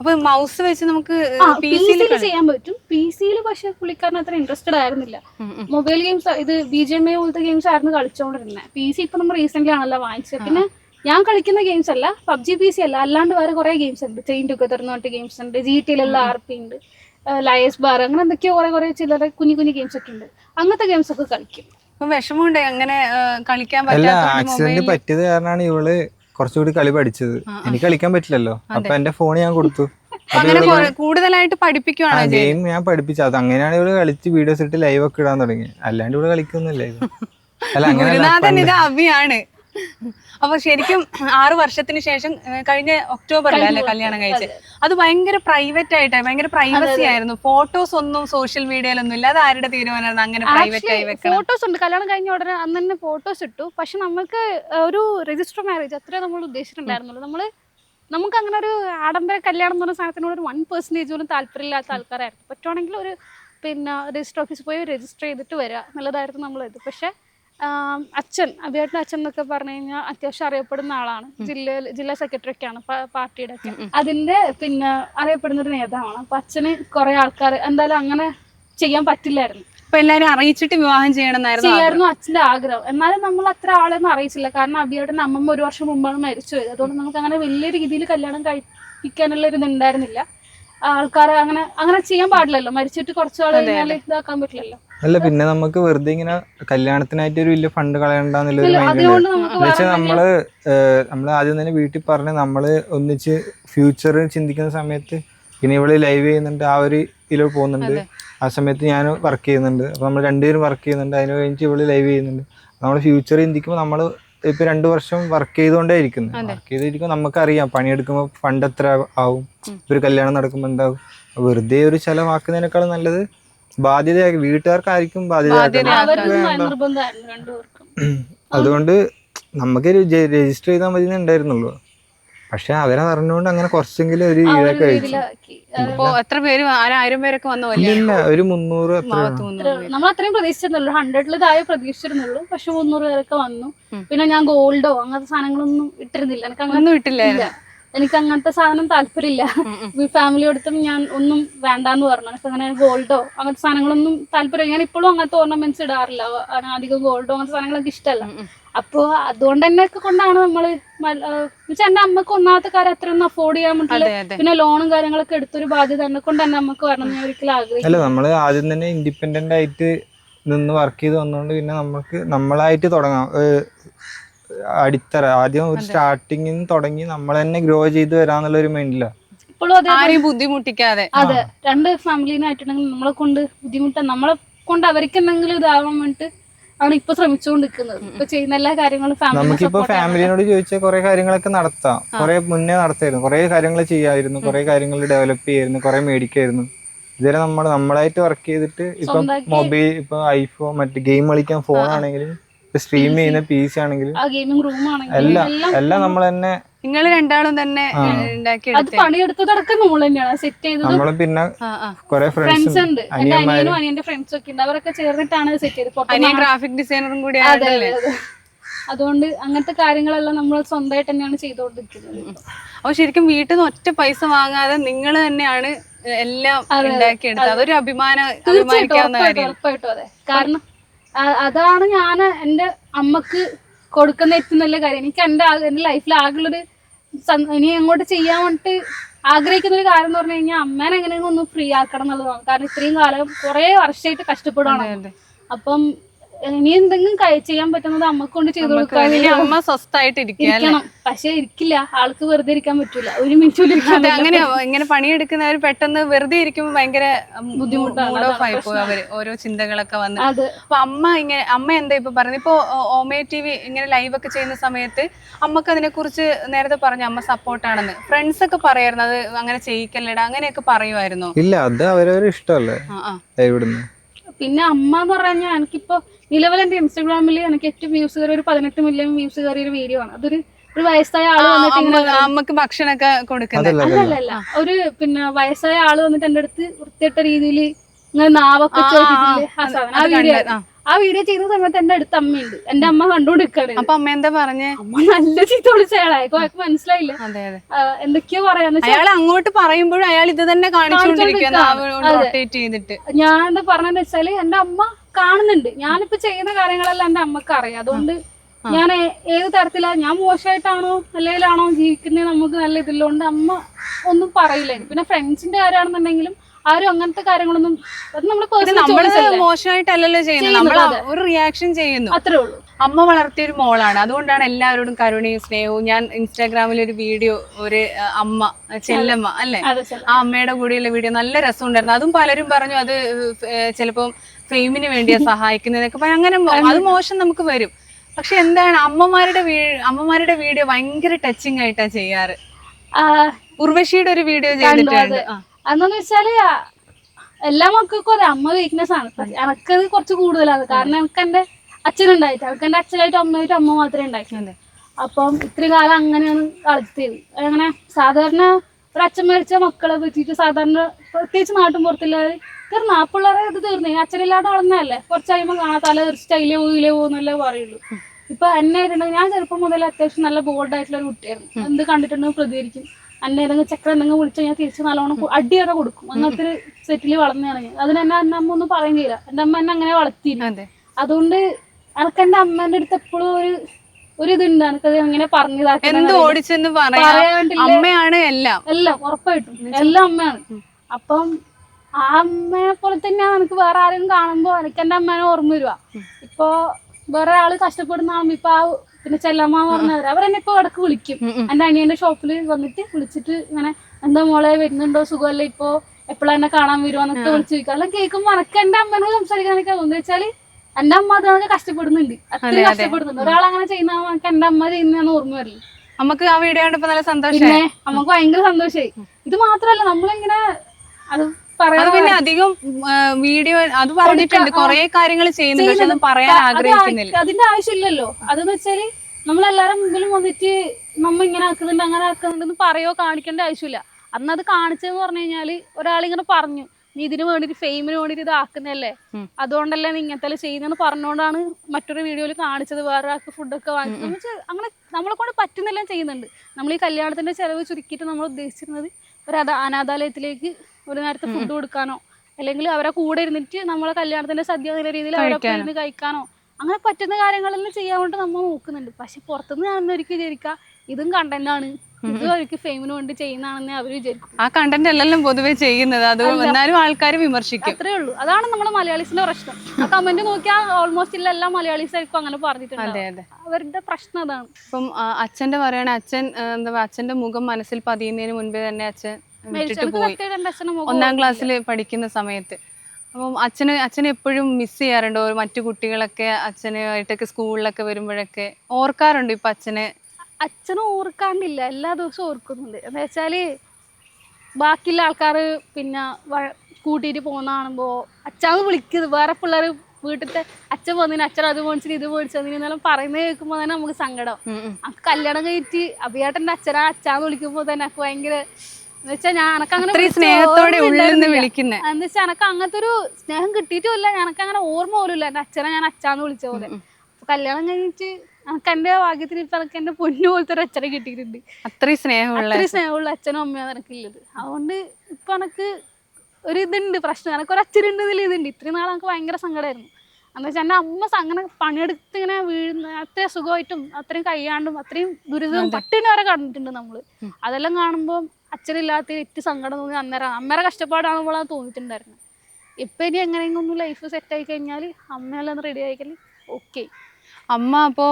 അപ്പൊ മൗസ് വെച്ച് നമുക്ക് പി സിയിൽ ചെയ്യാൻ പറ്റും. പി സിയിൽ പക്ഷെ പുള്ളിക്കാരന് അത്ര ഇൻട്രസ്റ്റഡ് ആയിരുന്നില്ല. മൊബൈൽ ഗെയിംസ് ഇത് ബി ജി എം ഐ പോലത്തെ ഗെയിംസ് ആയിരുന്നു കളിച്ചുകൊണ്ടിരുന്നത് പി സി ഇപ്പൊ നമ്മൾ റീസെന്റ് ആണല്ലോ വാങ്ങിച്ചത്. പിന്നെ ഞാൻ കളിക്കുന്ന ഗെയിംസ് അല്ല പബ്ജി പി സി അല്ല. അല്ലാണ്ട് വേറെ കുറെ ഗെയിംസ് ഉണ്ട്. ചെയിൻ ടുഗദർ എന്ന് പറഞ്ഞിട്ട് ഗെയിംസ് ഉണ്ട്. ജി ടിയിലുള്ള ആർ പി ഉണ്ട്. ലയസ് ബാർ അങ്ങനെ എന്തൊക്കെയോ കുറെ കുറെ ചില്ലറ കുഞ്ഞു കുഞ്ഞു ഗെയിംസ് ഒക്കെ ഉണ്ട്. അങ്ങനത്തെ ഗെയിംസ് ഒക്കെ കളിക്കും. വിഷമമുണ്ട് അങ്ങനെ കളിക്കാൻ അല്ല ആക്സിഡന്റ് പറ്റിയത് കാരണമാണ് ഇവൾ കുറച്ചുകൂടി കളി പഠിച്ചത്. എനിക്ക് കളിക്കാൻ പറ്റില്ലല്ലോ. അപ്പൊ എന്റെ ഫോൺ ഞാൻ കൊടുത്തു. അങ്ങനെ കൂടുതലായിട്ട് പഠിപ്പിക്കുവാണ് ഗെയിം ഞാൻ പഠിപ്പിച്ചു. അത് അങ്ങനെയാണ് ഇവൾ കളിച്ച് വീഡിയോസ് ഇട്ട് ലൈവ് ഒക്കെ ഇടാൻ തുടങ്ങി അല്ലാണ്ട് ഇവിടെ കളിക്കൊന്നുമില്ല അല്ല അങ്ങനെ അഭിയാണ് അപ്പൊ ശരിക്കും ആറു വർഷത്തിന് ശേഷം കഴിഞ്ഞ ഒക്ടോബറിൽ അല്ലെ കല്യാണം കഴിച്ച് അത്. ഭയങ്കര പ്രൈവറ്റ് ആയിട്ടാണ് ഭയങ്കര പ്രൈവസി ആയിരുന്നു. ഫോട്ടോസ് ഒന്നും സോഷ്യൽ മീഡിയയിലൊന്നും ഇല്ല. അത് ആരുടെ തീരുമാനമായിരുന്നു? അങ്ങനെ പ്രൈവറ്റ് ആയി വെക്കണം ഫോട്ടോസ് ഉണ്ട്. കല്യാണം കഴിഞ്ഞ ഉടനെ അന്ന് തന്നെ ഫോട്ടോസ് ഇട്ടു. പക്ഷെ നമുക്ക് ഒരു രജിസ്റ്റർ മാരേജ് അത്രേ നമ്മൾ ഉദ്ദേശിച്ചിട്ടുണ്ടായിരുന്നുള്ളൂ. നമ്മൾ നമുക്ക് അങ്ങനെ ഒരു ആഡംബര കല്യാണം എന്ന് പറഞ്ഞ സാധനത്തിനോട് ഒരു വൺ പെർസെന്റേജ് പോലും താല്പര്യമില്ലാത്ത ആൾക്കാരായിരുന്നു. പറ്റുവാണെങ്കിൽ ഒരു പിന്നെ രജിസ്റ്റർ ഓഫീസിൽ പോയി രജിസ്റ്റർ ചെയ്തിട്ട് വരിക എന്നുള്ളതായിരുന്നു നമ്മളിത് പക്ഷേ അച്ഛൻ അഭിയായിട്ട് അച്ഛൻ എന്നൊക്കെ പറഞ്ഞു കഴിഞ്ഞാൽ അത്യാവശ്യം അറിയപ്പെടുന്ന ആളാണ്. ജില്ലയിൽ ജില്ലാ സെക്രട്ടറി ഒക്കെയാണ് പാർട്ടിയുടെ ഒക്കെ അതിന്റെ പിന്നെ അറിയപ്പെടുന്ന ഒരു നേതാവാണ്. അപ്പൊ അച്ഛന് കുറെ ആൾക്കാർ എന്തായാലും അങ്ങനെ ചെയ്യാൻ പറ്റില്ലായിരുന്നു. എല്ലാരും അറിയിച്ചിട്ട് വിവാഹം ചെയ്യണമെന്നായിരുന്നു ചെയ്യായിരുന്നു അച്ഛന്റെ ആഗ്രഹം. എന്നാലും നമ്മൾ അത്ര ആളെയൊന്നും അറിയിച്ചില്ല. കാരണം അബിയുടെ അമ്മമ്മ ഒരു വർഷം മുമ്പാണ് മരിച്ചു പോയത്. അതുകൊണ്ട് നമുക്ക് അങ്ങനെ വലിയ രീതിയിൽ കല്യാണം കഴിപ്പിക്കാനുള്ള ഒരു ഇതുണ്ടായിരുന്നില്ല. ആൾക്കാരെ അങ്ങനെ അങ്ങനെ ചെയ്യാൻ പാടില്ലല്ലോ. മരിച്ചിട്ട് കുറച്ചു കഴിഞ്ഞാൽ ഇതാക്കാൻ പറ്റില്ലല്ലോ. അല്ല പിന്നെ നമുക്ക് വെറുതെ ഇങ്ങനെ കല്യാണത്തിനായിട്ട് ഒരു വലിയ ഫണ്ട് കളയണ്ടെന്നുള്ള ഒരു ഇല്ല, മൈൻഡ് അതുകൊണ്ട് നമുക്ക് എന്നുവെച്ചാൽ വേറെ നമ്മൾ ഏഹ്, നമ്മൾ ആദ്യം തന്നെ വീട്ടിൽ പറഞ്ഞ് നമ്മൾ ഒന്നിച്ച് ഫ്യൂച്ചർ ചിന്തിക്കുന്ന സമയത്ത് ഇനി ഇവൾ ലൈവ് ചെയ്യുന്നുണ്ട് ആ ഒരു ഇതിൽ പോകുന്നുണ്ട്. ആ സമയത്ത് ഞാൻ വർക്ക് ചെയ്യുന്നുണ്ട്. അപ്പൊ നമ്മൾ രണ്ടുപേരും വർക്ക് ചെയ്യുന്നുണ്ട്. അതിന് കഴിഞ്ഞിട്ട് ഇവൾ ലൈവ് ചെയ്യുന്നുണ്ട്. നമ്മൾ ഫ്യൂച്ചർ ചിന്തിക്കുമ്പോൾ നമ്മൾ ഇപ്പൊ രണ്ടു വർഷം വർക്ക് ചെയ്തുകൊണ്ടേ ഇരിക്കുന്നത് വർക്ക് ചെയ്തിരിക്കുമ്പോൾ നമുക്കറിയാം പണിയെടുക്കുമ്പോൾ ഫണ്ട് എത്ര ആവും. ഒരു കല്യാണം നടക്കുമ്പോൾ എന്താവും. വെറുതെ ഒരു ചെലവാക്കുന്നതിനേക്കാളും നല്ലത് ബാധ്യതയാക്കി വീട്ടുകാർക്കായിരിക്കും ബാധ്യത അതുകൊണ്ട് നമുക്ക് രജിസ്റ്റർ ചെയ്താൽ മതി ഉണ്ടായിരുന്നുള്ളൂ. പക്ഷെ അവരെ അറിഞ്ഞുകൊണ്ട് അങ്ങനെ കുറച്ചെങ്കിലും ഒരു ഇതൊക്കെ എത്ര പേര് ആയിരം പേരൊക്കെ വന്നു ഇല്ല ഒരു മുന്നൂറ്. നമ്മൾ അത്രയും പ്രതീക്ഷിച്ചിരുന്നുള്ളൂ ഹൺഡ്രഡിൽ താഴെ പ്രതീക്ഷിച്ചിരുന്നുള്ളൂ. പക്ഷെ മുന്നൂറ് പേരൊക്കെ വന്നു. പിന്നെ ഞാൻ ഗോൾഡോ അങ്ങനത്തെ സാധനങ്ങളൊന്നും ഇട്ടിരുന്നില്ല. എനിക്ക് അങ്ങനെ ഒന്നും ഇല്ല. എനിക്ക് അങ്ങനത്തെ സാധനം താല്പര്യമില്ല. ഫാമിലിയോടത്തും ഞാൻ ഒന്നും വേണ്ടാന്ന് പറഞ്ഞു എനിക്ക് അങ്ങനെ ഗോൾഡോ അങ്ങനത്തെ സാധനങ്ങളൊന്നും താല്പര്യം ഞാൻ ഇപ്പോഴും അങ്ങനത്തെ ഓർണമെന്റ്സ് ഇടാറില്ല. അധികം ഗോൾഡോ അങ്ങനത്തെ സാധനങ്ങളൊക്കെ ഇഷ്ടമല്ല. അപ്പൊ അതുകൊണ്ട് തന്നെ ഒക്കെ കൊണ്ടാണ് നമ്മൾ എന്റെ അമ്മയ്ക്ക് ഒന്നാമത്തെ കാര്യം അത്രയൊന്നും അഫോർഡ് ചെയ്യാൻ പറ്റില്ല. പിന്നെ ലോണും കാര്യങ്ങളൊക്കെ എടുത്തൊരു ബാധ്യത എന്നെ കൊണ്ട് തന്നെ അമ്മയ്ക്ക് വരണം എന്ന് ഞാൻ ഒരിക്കലും ആഗ്രഹിക്കും അല്ല നമ്മൾ ആദ്യം തന്നെ ഇൻഡിപെൻഡന്റ് ആയിട്ട് നിന്ന് വർക്ക് ചെയ്ത് വന്നുകൊണ്ട് പിന്നെ നമുക്ക് നമ്മളായിട്ട് തുടങ്ങാം. അടിത്തറ. ആദ്യം ഒരു സ്റ്റാർട്ടിങ്ങിൽ നിന്ന് തുടങ്ങി നമ്മൾ തന്നെ ഗ്രോ ചെയ്ത് വരാന്നുള്ള ഒരു മൈൻഡില ഇപ്പോഴും ആരെയും ബുദ്ധിമുട്ടിക്കാതെ. അതെ. രണ്ട് ഫാമിലിനായിട്ടുണ്ടെങ്കിൽ നമ്മളെ കൊണ്ട് ബുദ്ധിമുട്ട. നമ്മളെ കൊണ്ട് അവർക്ക് എന്തെങ്കിലും ഇതാവാൻ വേണ്ടിട്ട് ആണ് ഇപ്പൊ ശ്രമിച്ചുകൊണ്ടിരിക്കുന്നത്. ഇപ്പൊ ചെയ്യുന്ന എല്ലാ കാര്യങ്ങളും ഫാമിലി നമുക്കിപ്പോ ഫാമിലിനോട് ചോദിച്ച കുറെ കാര്യങ്ങളൊക്കെ നടത്താം. കുറെ മുന്നേ നടത്തായിരുന്നു കുറെ കാര്യങ്ങൾ ചെയ്യായിരുന്നു. കുറെ കാര്യങ്ങൾ ഡെവലപ്പ് ചെയ്യായിരുന്നു. കുറെ മേടിക്കായിരുന്നു. ഇതുവരെ നമ്മൾ നമ്മളായിട്ട് വർക്ക് ചെയ്തിട്ട് ഇപ്പൊ മൊബൈൽ ഇപ്പൊ ഐഫോൺ മറ്റേ ഗെയിം കളിക്കാൻ ഫോൺ ആണെങ്കിലും സ്ട്രീം ചെയ്യുന്ന പി സി ആണെങ്കിലും ആ ഗെയിമിംഗ് റൂം ആണെങ്കിലും എല്ലാം നമ്മൾ തന്നെ നിങ്ങൾ രണ്ടാളും തന്നെ അത് പണിയെടുത്തതടക്കം നമ്മൾ തന്നെയാണ്. സെറ്റ് ചെയ്തത് നമ്മൾ പിന്നെ കുറെ ഫ്രണ്ട്സ് ഉണ്ട് എന്റെ അനിയനും അനിയന്റെ ഫ്രണ്ട്സ് ഒക്കെ ഉണ്ട്. അവരൊക്കെ ചേർന്നിട്ടാണ് സെറ്റ് ചെയ്തത്. ഗ്രാഫിക് ഡിസൈനറും കൂടി. അതുകൊണ്ട് അങ്ങനത്തെ കാര്യങ്ങളെല്ലാം നമ്മൾ സ്വന്തമായിട്ട് തന്നെയാണ് ചെയ്തുകൊണ്ടിരിക്കുന്നത്. അപ്പൊ ശരിക്കും വീട്ടിൽ നിന്ന് ഒറ്റ പൈസ വാങ്ങാതെ നിങ്ങൾ തന്നെയാണ് എല്ലാം ഉണ്ടാക്കിയെടുത്തത്. അതൊരു അഭിമാനം തീർച്ചയായിട്ടും അഭിമാനിക്കാവുന്ന ഉറപ്പായിട്ടും കാര്യം ഉറപ്പായിട്ടും അതെ. കാരണം അതാണ് ഞാൻ എന്റെ അമ്മയ്ക്ക് കൊടുക്കുന്ന ഏറ്റവും നല്ല കാര്യം. എനിക്ക് എന്റെ എന്റെ ലൈഫിൽ ആകെയുള്ളൊരു ഇനി അങ്ങോട്ട് ചെയ്യാൻ വേണ്ടിട്ട് ആഗ്രഹിക്കുന്ന ഒരു കാര്യം എന്ന് പറഞ്ഞു കഴിഞ്ഞാൽ അമ്മേനെ എങ്ങനെയെങ്കിലും ഒന്ന് ഫ്രീ ആക്കണം എന്നുള്ളതാണ്. കാരണം ഇത്രയും കാലം കുറേ വർഷമായിട്ട് കഷ്ടപ്പെടുകയാണ്. അപ്പം ഇനി എന്തെങ്കിലും കൈ- ചെയ്യാൻ പറ്റുന്നത് അമ്മയ്ക്ക് കൊണ്ട് ചെയ്തു കൊടുക്കാൻ അമ്മ സ്വസ്ഥായിട്ട്? ഇരിക്കണം. പക്ഷെ ഇരിക്കില്ല. ആൾക്ക് വെറുതെ ഇരിക്കാൻ പറ്റൂല. ഒരു മിനിറ്റ് ഇരിക്കാൻ. അങ്ങനെ ഇങ്ങനെ പണിയെടുക്കുന്നവർ പെട്ടെന്ന് വെറുതെ ഇരിക്കുമ്പോൾ ഭയങ്കര ബുദ്ധിമുട്ടാണ്, അവർ. ഓരോ ചിന്തകളൊക്കെ വന്ന്. അപ്പൊ അമ്മ ഇങ്ങനെ അമ്മ എന്താ ഇപ്പൊ പറയുന്നത് ഇപ്പൊ ഓമേ ടി വി ഇങ്ങനെ ലൈവ് ഒക്കെ ചെയ്യുന്ന സമയത്ത് അമ്മയ്ക്ക് അതിനെ കുറിച്ച് നേരത്തെ പറഞ്ഞു അമ്മ സപ്പോർട്ടാണെന്ന് ഫ്രണ്ട്സ് ഒക്കെ പറയായിരുന്നു അത് അങ്ങനെ ചെയ്യിക്കല്ലടാ. അങ്ങനെയൊക്കെ പറയുമായിരുന്നു. ഇല്ല അത് അവരവരെ ഇഷ്ടമല്ലേ? പിന്നെ അമ്മ എന്ന് പറഞ്ഞാൽ എനിക്കിപ്പോ നിലവിൽ എന്റെ ഇൻസ്റ്റാഗ്രാമിൽ എനിക്ക് ഏറ്റവും വ്യൂസ് കയറി ഒരു പതിനെട്ട് മില്യൺ വ്യൂസ് കയറിയ ഒരു വീഡിയോ ആണ്. അതൊരു ഒരു വയസ്സായ ആൾ വന്നിട്ട് ഇങ്ങനെ അമ്മയ്ക്ക് ഭക്ഷണമൊക്കെ കൊടുക്കുന്നത്. അല്ലല്ല ഒരു പിന്നെ വയസ്സായ ആൾ വന്നിട്ട് എന്റെ അടുത്ത് വൃത്തിയിട്ട രീതിയിൽ ഇങ്ങനെ നാവൊക്കെ ആ, ആ, ചോദിച്ചിട്ടില്ലേ ആ സാധനം ആ വീഡിയോ ആ. വീഡിയോ ചെയ്യുന്ന സമയത്ത് എന്റെ അടുത്ത് അമ്മയുണ്ട്. എന്റെ അമ്മ കണ്ടുകൊണ്ടിരിക്കാണ് അപ്പൊ അമ്മ എന്താ പറഞ്ഞേ? അമ്മ നല്ല ചീത്ത വിളിച്ച ആളായി എനിക്ക് മനസ്സിലായില്ല? എന്തൊക്കെയോ പറയാന്ന് അയാൾ അങ്ങോട്ട് പറയുമ്പോഴും അയാൾ ഇത് തന്നെ കാണിച്ചുകൊണ്ടിരിക്കുന്നു റൊട്ടേറ്റ് ചെയ്തിട്ട്. ഞാൻ എന്താ പറഞ്ഞെന്ന് വെച്ചാൽ എന്റെ അമ്മ കാണുന്നുണ്ട്. ഞാനിപ്പോ ചെയ്യുന്ന കാര്യങ്ങളെല്ലാം എന്റെ അമ്മയ്ക്ക് അറിയാം. അതുകൊണ്ട് ഞാൻ ഏത് തരത്തിലാ ഞാൻ മോശമായിട്ടാണോ നല്ലതിലാണോ ജീവിക്കുന്നത് നമുക്ക് നല്ല ഇതില്ലോണ്ട് അമ്മ ഒന്നും പറയില്ല. പിന്നെ ഫ്രണ്ട്സിന്റെ കാര്യമാണെന്നുണ്ടെങ്കിലും ആരും അങ്ങനത്തെ കാര്യങ്ങളൊന്നും അത് നമ്മൾ മോശമായിട്ടല്ലല്ലോ ചെയ്യുന്നത്. നമ്മൾ ഒരു റിയാക്ഷൻ ചെയ്യുന്നു. അത്രേ ഉള്ളൂ. അമ്മ വളർത്തിയ ഒരു മോളാണ്. അതുകൊണ്ടാണ് എല്ലാവരോടും കരുണയും സ്നേഹവും. ഞാൻ ഇൻസ്റ്റാഗ്രാമിൽ ഒരു വീഡിയോ ഒരു അമ്മ ചെല്ലമ്മ അല്ലേ? ആ അമ്മയുടെ കൂടെയുള്ള വീഡിയോ നല്ല രസമുണ്ടായിരുന്നു. അതും പലരും പറഞ്ഞു അത് ചിലപ്പം ഫെയിമിന് വേണ്ടിയാ സഹായിക്കുന്നതൊക്കെ അപ്പൊ അങ്ങനെ അത് മോശം നമുക്ക് വരും. പക്ഷെ എന്താണ് അമ്മമാരുടെ വീ അമ്മമാരുടെ വീഡിയോ ഭയങ്കര ടച്ചിങ് ആയിട്ടാ ചെയ്യാറ്. ഉർവശിയുടെ ഒരു വീഡിയോ ചെയ്തിട്ടുണ്ട്. വെച്ചാൽ എല്ലാ മക്കൾക്കും അതെ അമ്മ വീക്ക്നെസ് ആണ്. എനക്ക് എനക്കത് കുറച്ച് കൂടുതലാണ്. കാരണം എനിക്ക് എന്റെ അച്ഛനുണ്ടായിട്ട് അവർക്ക് എന്റെ അച്ഛനായിട്ട് അമ്മയായിട്ട് അമ്മ മാത്രമേ ഉണ്ടായിട്ടുണ്ട് അപ്പം ഇത്രയും കാലം അങ്ങനെയാണ് കളിച്ചത്. അങ്ങനെ സാധാരണ ഒരു അച്ഛൻ മരിച്ച മക്കളെ പറ്റിയിട്ട് സാധാരണ പ്രത്യേകിച്ച് നാട്ടും പുറത്തില്ലാതെ തീർന്നു ആ പിള്ളേരെ ഇത് തീർന്നു. അച്ഛനില്ലാതെ വളർന്നതല്ലേ? കുറച്ച് കഴിയുമ്പോൾ കാണാൻ തല തീർച്ചിട്ട് അതിലേ പറയുള്ളൂ. ഇപ്പൊ എന്നെ ആയിട്ടുണ്ടെങ്കിൽ ഞാൻ ചെറുപ്പം മുതൽ അത്യാവശ്യം നല്ല ബോൾഡ് ആയിട്ടുള്ള ഒരു കുട്ടിയായിരുന്നു. എന്ത് കണ്ടിട്ടുണ്ടെങ്കിൽ പ്രതികരിക്കും. എന്നെ ഏതെങ്കിലും ചക്ര എന്തെങ്കിലും വിളിച്ചാൽ ഞാൻ തിരിച്ച് നല്ലോണം അടിയൊക്കെ കൊടുക്കും. അങ്ങനത്തെ ഒരു സെറ്റിൽ വളർന്നതാണ് ഞാൻ. അതിന് എന്നെ അമ്മ ഒന്നും പറയുകയില്ല ചെയ്യില്ല. എന്റെ അമ്മ എന്നെ അങ്ങനെ വളർത്തിയിരുന്നു. അതുകൊണ്ട് എനിക്ക് എന്റെ അമ്മേന്റെ അടുത്ത് എപ്പോഴും ഒരു ഒരു ഇതുണ്ട്. എനിക്കത് ഇങ്ങനെ പറഞ്ഞതാക്കണം എന്ത് ഓടിച്ചെന്ന് അമ്മയാണ് എല്ലാം. എല്ലാം ഉറപ്പായിട്ടും. എല്ലാം അമ്മയാണ്. അപ്പം ആ അമ്മയെ പോലെ തന്നെയാ നമുക്ക് വേറെ ആരെയും കാണുമ്പോ എനിക്ക് എന്റെ അമ്മേനെ ഓർമ്മ വരുവ ഇപ്പൊ വേറെ ആൾ കഷ്ടപ്പെടുന്ന ആവുമ്പോ ഇപ്പൊ ആ പിന്നെ ചെല്ലമ്മ പറഞ്ഞവർ അവരെന്നെ ഇപ്പൊ ഇടയ്ക്ക് വിളിക്കും. എന്റെ അനിയന്റെ ഷോപ്പിൽ വന്നിട്ട് വിളിച്ചിട്ട് ഇങ്ങനെ എന്താ മോളെ വരുന്നുണ്ടോ? സുഖമല്ല ഇപ്പൊ? എപ്പോഴാ എന്നെ കാണാൻ വരുവാന്നൊക്കെ വിളിച്ചു ചോദിക്കും അല്ല കേൾക്കുമ്പോ എനക്ക് എന്റെ അമ്മനോട് സംസാരിക്കാനൊക്കെ തോന്നുന്നു വെച്ചാൽ എന്റെ അമ്മ അതിനൊക്കെ കഷ്ടപ്പെടുന്നുണ്ട്. അത്രയും കഷ്ടപ്പെടുന്നുണ്ട്. ഒരാൾ അങ്ങനെ ചെയ്യുന്ന എനിക്ക് എന്റെ അമ്മ ചെയ്യുന്നതാണ് ഓർമ്മ വരില്ല. നമുക്ക് ആ വീഡിയോ കണ്ടപ്പോ നല്ല സന്തോഷം നമുക്ക് ഭയങ്കര സന്തോഷായി ഇത് മാത്രല്ല നമ്മളിങ്ങനെ അത് അത് പിന്നെ അധികം വീഡിയോ അത് പറഞ്ഞിട്ടുണ്ട്. കൊറേ കാര്യങ്ങൾ ചെയ്യുന്നുണ്ട്. പക്ഷെ അത് പറയാൻ ആഗ്രഹിക്കുന്നില്ല. അതിന്റെ ആവശ്യമില്ലല്ലോ. അതെന്ന് വെച്ചാൽ നമ്മളെല്ലാരും മുമ്പിലും വന്നിട്ട് നമ്മ ഇങ്ങനെ ആക്കുന്നുണ്ട് അങ്ങനെ ആക്കുന്നുണ്ടെന്ന് പറയോ കാണിക്കേണ്ട ആവശ്യമില്ല. അന്ന് അത് കാണിച്ചതെന്ന് പറഞ്ഞു കഴിഞ്ഞാൽ ഒരാളിങ്ങനെ പറഞ്ഞു നീ ഇതിന് വേണ്ടിട്ട് ഫെയിമിന് വേണ്ടിട്ട് ഇത് ആക്കുന്നല്ലേ. അതുകൊണ്ടല്ലേ നീ ഇങ്ങനത്തെ ചെയ്യുന്നെന്ന് പറഞ്ഞുകൊണ്ടാണ് മറ്റൊരു വീഡിയോയിൽ കാണിച്ചത്. വേറെ ആൾക്ക് ഫുഡൊക്കെ വാങ്ങി എന്ന് അങ്ങനെ നമ്മളെ കൊണ്ട് പറ്റുന്നെല്ലാം ചെയ്യുന്നുണ്ട്. നമ്മൾ ഈ കല്യാണത്തിന്റെ ചെലവ് ചുരുക്കിയിട്ട് നമ്മൾ ഉദ്ദേശിച്ചിരുന്നത് ഒരു അനാഥാലയത്തിലേക്ക് ഒരു നേരത്തെ ഫുഡ് കൊടുക്കാനോ അല്ലെങ്കിൽ അവരെ കൂടെ ഇരുന്നിട്ട് നമ്മളെ കല്യാണത്തിന്റെ സദ്യ നല്ല രീതിയിൽ അവരെ കഴിക്കാനോ. ഇരുന്ന് കഴിക്കാനോ. അങ്ങനെ പറ്റുന്ന കാര്യങ്ങളെല്ലാം ചെയ്യാൻ വേണ്ടി നമ്മൾ നോക്കുന്നുണ്ട്. പക്ഷെ പുറത്തുനിന്ന് കാണുന്നവർക്ക് വിചാരിക്കുക ഇതും കണ്ടന്റ് ആണ്. ഇത് അവർക്ക് ഫെയിമിന് വേണ്ടി ചെയ്യുന്നതാണെന്ന് അവർ വിചാരിക്കും. ആ കണ്ടന്റ് അല്ലല്ലോ പൊതുവെ ചെയ്യുന്നത്. അത് എന്നാലും ആൾക്കാർ വിമർശിക്കും. അത്രേ ഉള്ളൂ. അതാണ് നമ്മുടെ മലയാളീസിന്റെ പ്രശ്നം. ആ കമന്റ് നോക്കിയാൽ ഓൾമോസ്റ്റ് എല്ലാ മലയാളീസ് ആയിരിക്കും അങ്ങനെ പറഞ്ഞിട്ടുണ്ട് അവരുടെ പ്രശ്നം അതാണ്. ഇപ്പം അച്ഛന്റെ പറയണ അച്ഛൻ എന്താ അച്ഛന്റെ മുഖം മനസ്സിൽ പതിയുന്നതിന് മുൻപേ തന്നെ അച്ഛൻ വിട്ടിട്ട് പോയി. ഒന്നാം. ക്ലാസ്സിൽ പഠിക്കുന്ന സമയത്ത്. അപ്പം അച്ഛന് അച്ഛൻ എപ്പോഴും മിസ് ചെയ്യാറുണ്ട്. മറ്റു കുട്ടികളൊക്കെ അച്ഛനുമായിട്ടൊക്കെ സ്കൂളിലൊക്കെ വരുമ്പോഴൊക്കെ ഓർക്കാറുണ്ട് ഇപ്പൊ അച്ഛനെ. അച്ഛനും ഓർക്കാണ്ടില്ല എല്ലാ ദിവസവും ഓർക്കുന്നുണ്ട്. എന്ന് വെച്ചാൽ ബാക്കിയുള്ള ആൾക്കാർ പിന്നെ കൂട്ടിയിട്ട് പോകുന്ന കാണുമ്പോൾ അച്ഛാന്ന് വിളിക്കുന്നത് വേറെ പിള്ളേർ വീട്ടിലത്തെ അച്ഛൻ വന്നിന് അച്ഛൻ അത് മേടിച്ചിന് ഇത് മേടിച്ചതിന് എന്നെല്ലാം പറയുന്നത് കേൾക്കുമ്പോൾ തന്നെ നമുക്ക് സങ്കടം. കല്യാണം കഴിച്ച് അഭിയാട്ടന്റെ അച്ഛനാ അച്ഛാന്ന് വിളിക്കുമ്പോൾ തന്നെ എനിക്ക് ഭയങ്കര എന്ന് ഞാൻ എനക്ക് അങ്ങനെ സ്നേഹത്തോടെ വെച്ചാൽ എനക്ക് അങ്ങനത്തെ ഒരു സ്നേഹം കിട്ടിയിട്ടുമില്ല. എനക്ക് അങ്ങനെ ഓർമ്മ പോലും എന്റെ എന്റെ അച്ഛനെ ഞാൻ അച്ഛാന്ന് വിളിച്ച പോലെ. കല്യാണം കഴിഞ്ഞിട്ട് എനക്ക് എന്റെ ഭാഗ്യത്തിന് ഇപ്പൊ എനക്ക് എന്റെ പൊന്നു പോലത്തെ ഒരു അച്ഛനെ കിട്ടിയിട്ടുണ്ട്. അത്രയും സ്നേഹമുള്ള അത്രയും സ്നേഹമുള്ള അച്ഛനും അമ്മയാണ് എനിക്കുള്ളത് അതുകൊണ്ട് ഇപ്പൊ എനക്ക് ഒരു ഇതുണ്ട് പ്രശ്നം. എനക്ക് ഒരു അച്ഛനുണ്ട് ഇതിൽ ഇതുണ്ട്. ഇത്രയും നാൾ എനിക്ക് ഭയങ്കര സങ്കടമായിരുന്നു എന്താ വെച്ചാൽ എന്റെ അമ്മ അങ്ങനെ പണിയെടുത്ത് ഇങ്ങനെ വീഴുന്ന അത്രയും സുഖമായിട്ടും അത്രയും കൈയാണ്ടും അത്രയും ദുരിതവും പട്ടിണി വരെ കണ്ടിട്ടുണ്ട് നമ്മൾ. അതെല്ലാം കാണുമ്പോൾ അച്ഛനില്ലാത്ത ഏറ്റവും സങ്കടം തോന്നി അന്നേരം അമ്മേരെ കഷ്ടപ്പാടാണെന്നുള്ളതാണ് തോന്നിയിട്ടുണ്ടായിരുന്നത് ഇപ്പൊ ഇനി എങ്ങനെയെങ്കിലും ഒന്ന് ലൈഫ് സെറ്റ് ആയി കഴിഞ്ഞാൽ അമ്മയെല്ലാം റെഡി ആയിക്കൽ ഓക്കെ അമ്മ അപ്പോ